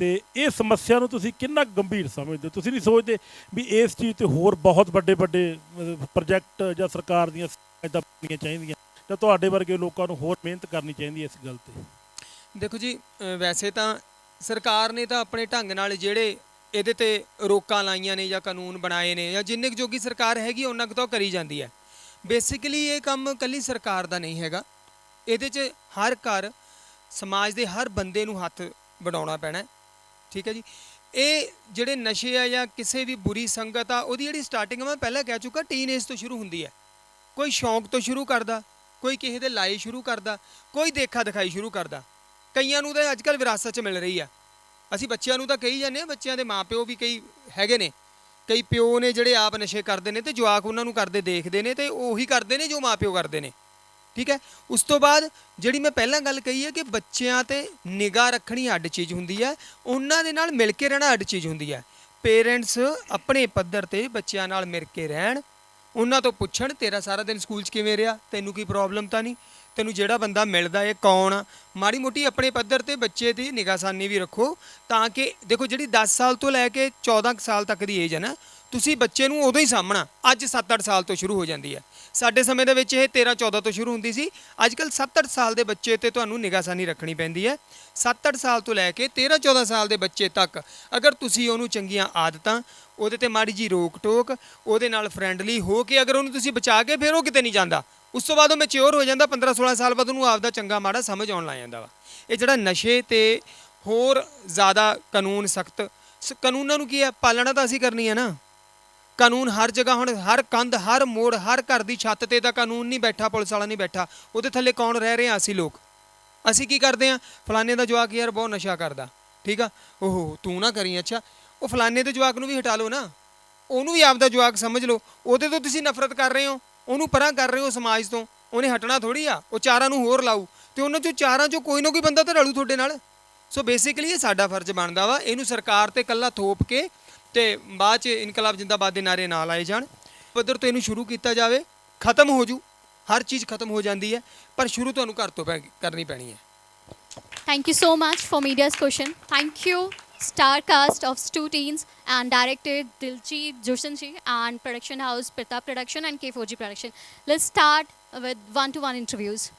ਤੇ ਇਹ ਸਮੱਸਿਆ ਨੂੰ ਤੁਸੀਂ ਕਿੰਨਾ ਗੰਭੀਰ ਸਮਝਦੇ ਤੁਸੀਂ ਨਹੀਂ ਸੋਚਦੇ ਵੀ ਇਸ ਚੀਜ਼ ਤੇ ਹੋਰ ਬਹੁਤ ਵੱਡੇ ਵੱਡੇ ਪ੍ਰੋਜੈਕਟ ਜਾਂ ਸਰਕਾਰ ਦੀਆਂ ਇਦਾਂ ਬਣਨੀਆਂ ਚਾਹੀਦੀਆਂ। ਜਾਂ ਤੁਹਾਡੇ ਵਰਗੇ ਲੋਕਾਂ ਨੂੰ ਹੋਰ ਮਿਹਨਤ ਕਰਨੀ ਚਾਹੀਦੀ ਇਸ ਗੱਲ ਤੇ। ਦੇਖੋ ਜੀ ਵੈਸੇ ਤਾਂ ਸਰਕਾਰ ਨੇ ਤਾਂ ਆਪਣੇ ਢੰਗ ਨਾਲ ਜਿਹੜੇ ਇਹਦੇ ਤੇ ਰੋਕਾਂ ਲਾਈਆਂ ਨੇ ਜਾਂ ਕਾਨੂੰਨ ਬਣਾਏ ਨੇ ਜਾਂ ਜਿੰਨੇ ਕੁ ਜੋਗੀ ਸਰਕਾਰ ਹੈਗੀ ਉਹਨਾਂ ਕੁ ਤਾਂ ਕਰੀ ਜਾਂਦੀ ਹੈ। ਬੇਸਿਕਲੀ ਇਹ ਕੰਮ ਕੱਲੀ ਸਰਕਾਰ ਦਾ ਨਹੀਂ ਹੈਗਾ। ਇਹਦੇ 'ਚ ਹਰ ਘਰ, ਸਮਾਜ ਦੇ ਹਰ ਬੰਦੇ ਨੂੰ ਹੱਥ ਵਡਾਉਣਾ ਪੈਣਾ ਠੀਕ ਹੈ ਜੀ? ਇਹ ਜਿਹੜੇ ਨਸ਼ੇ ਆ ਜਾਂ ਕਿਸੇ ਵੀ ਬੁਰੀ ਸੰਗਤ ਆ, ਉਹਦੀ ਜਿਹੜੀ ਸਟਾਰਟਿੰਗ ਮੈਂ ਪਹਿਲਾਂ ਕਹਿ ਚੁੱਕਾ ਟੀਨ ਏਜ ਤੋਂ ਸ਼ੁਰੂ ਹੁੰਦੀ ਹੈ। ਕੋਈ ਸ਼ੌਂਕ ਤੋਂ ਸ਼ੁਰੂ ਕਰਦਾ, ਕੋਈ ਕਿਸੇ ਦੇ ਲਾਏ ਸ਼ੁਰੂ ਕਰਦਾ, ਕੋਈ ਦੇਖਾ ਦਿਖਾਈ ਸ਼ੁਰੂ ਕਰਦਾ। ਕਈਆਂ ਨੂੰ ਤਾਂ ਅੱਜ ਕੱਲ੍ਹ ਵਿਰਾਸਤ 'ਚ ਮਿਲ ਰਹੀ ਆ। ਅਸੀਂ ਬੱਚਿਆਂ ਨੂੰ ਤਾਂ ਕਹੀ ਜਾਂਦੇ ਆ ਬੱਚਿਆਂ ਦੇ ਮਾਪਿਓ ਵੀ ਕਈ ਹੈਗੇ ਨੇ। ਕਈ ਪਿਓ ਨੇ ਜਿਹੜੇ ਆਪ ਨਸ਼ੇ ਕਰਦੇ ਨੇ ਤੇ ਜਵਾਕ ਉਹਨਾਂ ਨੂੰ ਕਰਦੇ ਦੇਖਦੇ ਨੇ ਤੇ ਉਹੀ ਕਰਦੇ ਨੇ ਜੋ ਮਾਪਿਓ ਕਰਦੇ ਨੇ। ਠੀਕ ਹੈ? ਉਸ ਤੋਂ ਬਾਅਦ ਜਿਹੜੀ ਮੈਂ ਪਹਿਲਾਂ ਗੱਲ ਕਹੀ ਹੈ ਕਿ ਬੱਚਿਆਂ ਤੇ ਨਿਗਾਹ ਰੱਖਣੀ ਅੱਡ ਚੀਜ਼ ਹੁੰਦੀ ਹੈ, ਉਹਨਾਂ ਦੇ ਨਾਲ ਮਿਲ ਕੇ ਰਹਿਣਾ ਅੱਡ ਚੀਜ਼ ਹੁੰਦੀ ਹੈ। ਪੇਰੈਂਟਸ ਆਪਣੇ ਪੱਧਰ ਤੇ ਬੱਚਿਆਂ ਨਾਲ ਮਿਲ ਕੇ ਰਹਿਣ, ਉਹਨਾਂ ਤੋਂ ਪੁੱਛਣ, ਤੇਰਾ ਸਾਰਾ ਦਿਨ ਸਕੂਲ 'ਚ ਕਿਵੇਂ ਰਿਹਾ, ਤੈਨੂੰ ਕੀ ਪ੍ਰੋਬਲਮ ਤਾਂ ਨਹੀਂ? ਤੈਨੂੰ ਜਿਹੜਾ ਬੰਦਾ ਮਿਲਦਾ ਏ, ਕੌਣ? ਆ ਮਾੜੀ ਮੋਟੀ ਆਪਣੇ ਪੱਧਰ ਤੇ ਬੱਚੇ ਦੀ ਨਿਗਾਹਸਾਨੀ ਵੀ ਰੱਖੋ ਤਾਂ ਕਿ, ਦੇਖੋ ਜਿਹੜੀ 10 ਸਾਲ ਤੋਂ ਲੈ ਕੇ 14 ਕੁ ਸਾਲ ਤੱਕ ਦੀ ਏਜ ਹੈ ਨਾ, ਤੁਸੀਂ ਬੱਚੇ ਨੂੰ ਉਦੋਂ ਹੀ ਸਾਹਮਣਾ ਅੱਜ 7-8 ਸਾਲ ਤੋਂ ਸ਼ੁਰੂ ਹੋ ਜਾਂਦੀ ਹੈ ਸਾਡੇ ਸਮੇਂ ਦੇ ਵਿੱਚ ਇਹ 13-14 ਤੋਂ ਸ਼ੁਰੂ ਹੁੰਦੀ ਸੀ ਅੱਜ ਕੱਲ 7-8 ਸਾਲ ਦੇ ਬੱਚੇ ਤੇ ਤੁਹਾਨੂੰ ਨਿਗਾਹਸਾਨੀ ਰੱਖਣੀ ਪੈਂਦੀ ਹੈ 7-8 ਸਾਲ ਤੋਂ ਲੈ ਕੇ 13-14 ਸਾਲ ਦੇ ਬੱਚੇ ਤੱਕ, ਅਗਰ ਤੁਸੀਂ ਉਹਨੂੰ ਚੰਗੀਆਂ ਆਦਤਾਂ, ਉਹਦੇ ਤੇ ਮਾੜੀ ਜੀ ਰੋਕ ਟੋਕ ਉਹਦੇ ਨਾਲ ਫਰੈਂਡਲੀ ਹੋ ਕੇ ਅਗਰ ਉਹਨੂੰ ਤੁਸੀਂ ਬਚਾ ਕੇ, ਫਿਰ ਉਹ ਕਿਤੇ ਨਹੀਂ ਜਾਂਦਾ। ਉਸ ਤੋਂ ਬਾਅਦ ਉਹ ਮੈਚਿਓਰ ਹੋ ਜਾਂਦਾ 15-16 ਸਾਲ ਬਾਅਦ ਉਹਨੂੰ ਆਪਦਾ ਚੰਗਾ ਮਾੜਾ ਸਮਝ ਆਉਣ ਲੱਗ ਜਾਂਦਾ ਵਾ। ਇਹ ਜਿਹੜਾ ਨਸ਼ੇ ਤੇ ਹੋਰ ਜ਼ਿਆਦਾ ਕਾਨੂੰਨ ਸਖਤ ਕਾਨੂੰਨਾਂ ਨੂੰ ਕੀ ਹੈ? ਪਾਲਣਾ ਤਾਂ ਅਸੀਂ ਕਰਨੀ ਹੈ ਨਾ। ਕਾਨੂੰਨ ਹਰ ਜਗ੍ਹਾ ਹੁਣ ਹਰ ਕੰਧ, ਹਰ ਮੋੜ, ਹਰ ਘਰ ਦੀ ਛੱਤ ਤੇ ਤਾਂ ਕਾਨੂੰਨ ਨਹੀਂ ਬੈਠਾ, ਪੁਲਿਸ ਵਾਲਾ ਨਹੀਂ ਬੈਠਾ। ਉਹਦੇ ਥੱਲੇ ਕੌਣ ਰਹਿ ਰਹੇ? ਆ ਅਸੀਂ ਲੋਕ। ਅਸੀਂ ਕੀ ਕਰਦੇ ਆ ਫਲਾਣੇ ਦਾ ਜਵਾਕ ਯਾਰ ਬਹੁਤ ਨਸ਼ਾ ਕਰਦਾ, ਠੀਕ ਆ? ਓਹੋ ਤੂੰ ਨਾ ਕਰੀ, ਅੱਛਾ। ਉਹ ਫਲਾਣੇ ਦੇ ਜਵਾਕ ਨੂੰ ਵੀ ਹਟਾ ਲਓ ਨਾ। ਉਹਨੂੰ ਵੀ ਆਪਦਾ ਜਵਾਕ ਸਮਝ ਲਓ। ਉਹਦੇ ਤੋਂ ਤੁਸੀਂ ਨਫ਼ਰਤ ਕਰ ਰਹੇ ਹੋ। ਉਹਨੂੰ ਪਰਾਂ ਕਰ ਰਹੇ ਹੋ ਸਮਾਜ ਤੋਂ। ਉਹਨੇ ਹਟਣਾ ਥੋੜੀ ਆ ਉਹ ਚਾਰਾਂ ਨੂੰ ਹੋਰ ਲਾਊ। ਤੇ ਉਹਨਾਂ ਚੋਂ ਚਾਰਾਂ ਚੋਂ ਕੋਈ ਨਾ ਕੋਈ ਬੰਦਾ ਤਾਂ ਰਲੂ ਤੁਹਾਡੇ ਨਾਲ। ਸੋ ਬੇਸਿਕਲੀ ਇਹ ਸਾਡਾ ਫਰਜ਼ ਬਣਦਾ ਵਾ ਇਹਨੂੰ ਸਰਕਾਰ ਤੇ ਕੱਲਾ ਥੋਪ ਕੇ ਤੇ ਬਾਅਦ ਚ ਇਨਕਲਾਬ ਜਿੰਦਾਬਾਦ ਦੇ ਨਾਰੇ ਨਾ ਲਾਏ ਜਾਣ। ਪੱਧਰ ਤੋਂ ਇਹਨੂੰ ਸ਼ੁਰੂ ਕੀਤਾ ਜਾਵੇ ਖਤਮ ਹੋ ਜੂ। ਹਰ ਚੀਜ਼ ਖਤਮ ਹੋ ਜਾਂਦੀ ਹੈ ਪਰ ਸ਼ੁਰੂ ਤੁਹਾਨੂੰ ਘਰ ਤੋਂ ਪੈ- ਕਰਨੀ ਪੈਣੀ ਹੈ। Thank you so much for media's question. Thank you, star cast of Stu Teens and directed Diljit Joshanji and production house Pritap Production and K4G Production. Let's start with one-to-one interviews.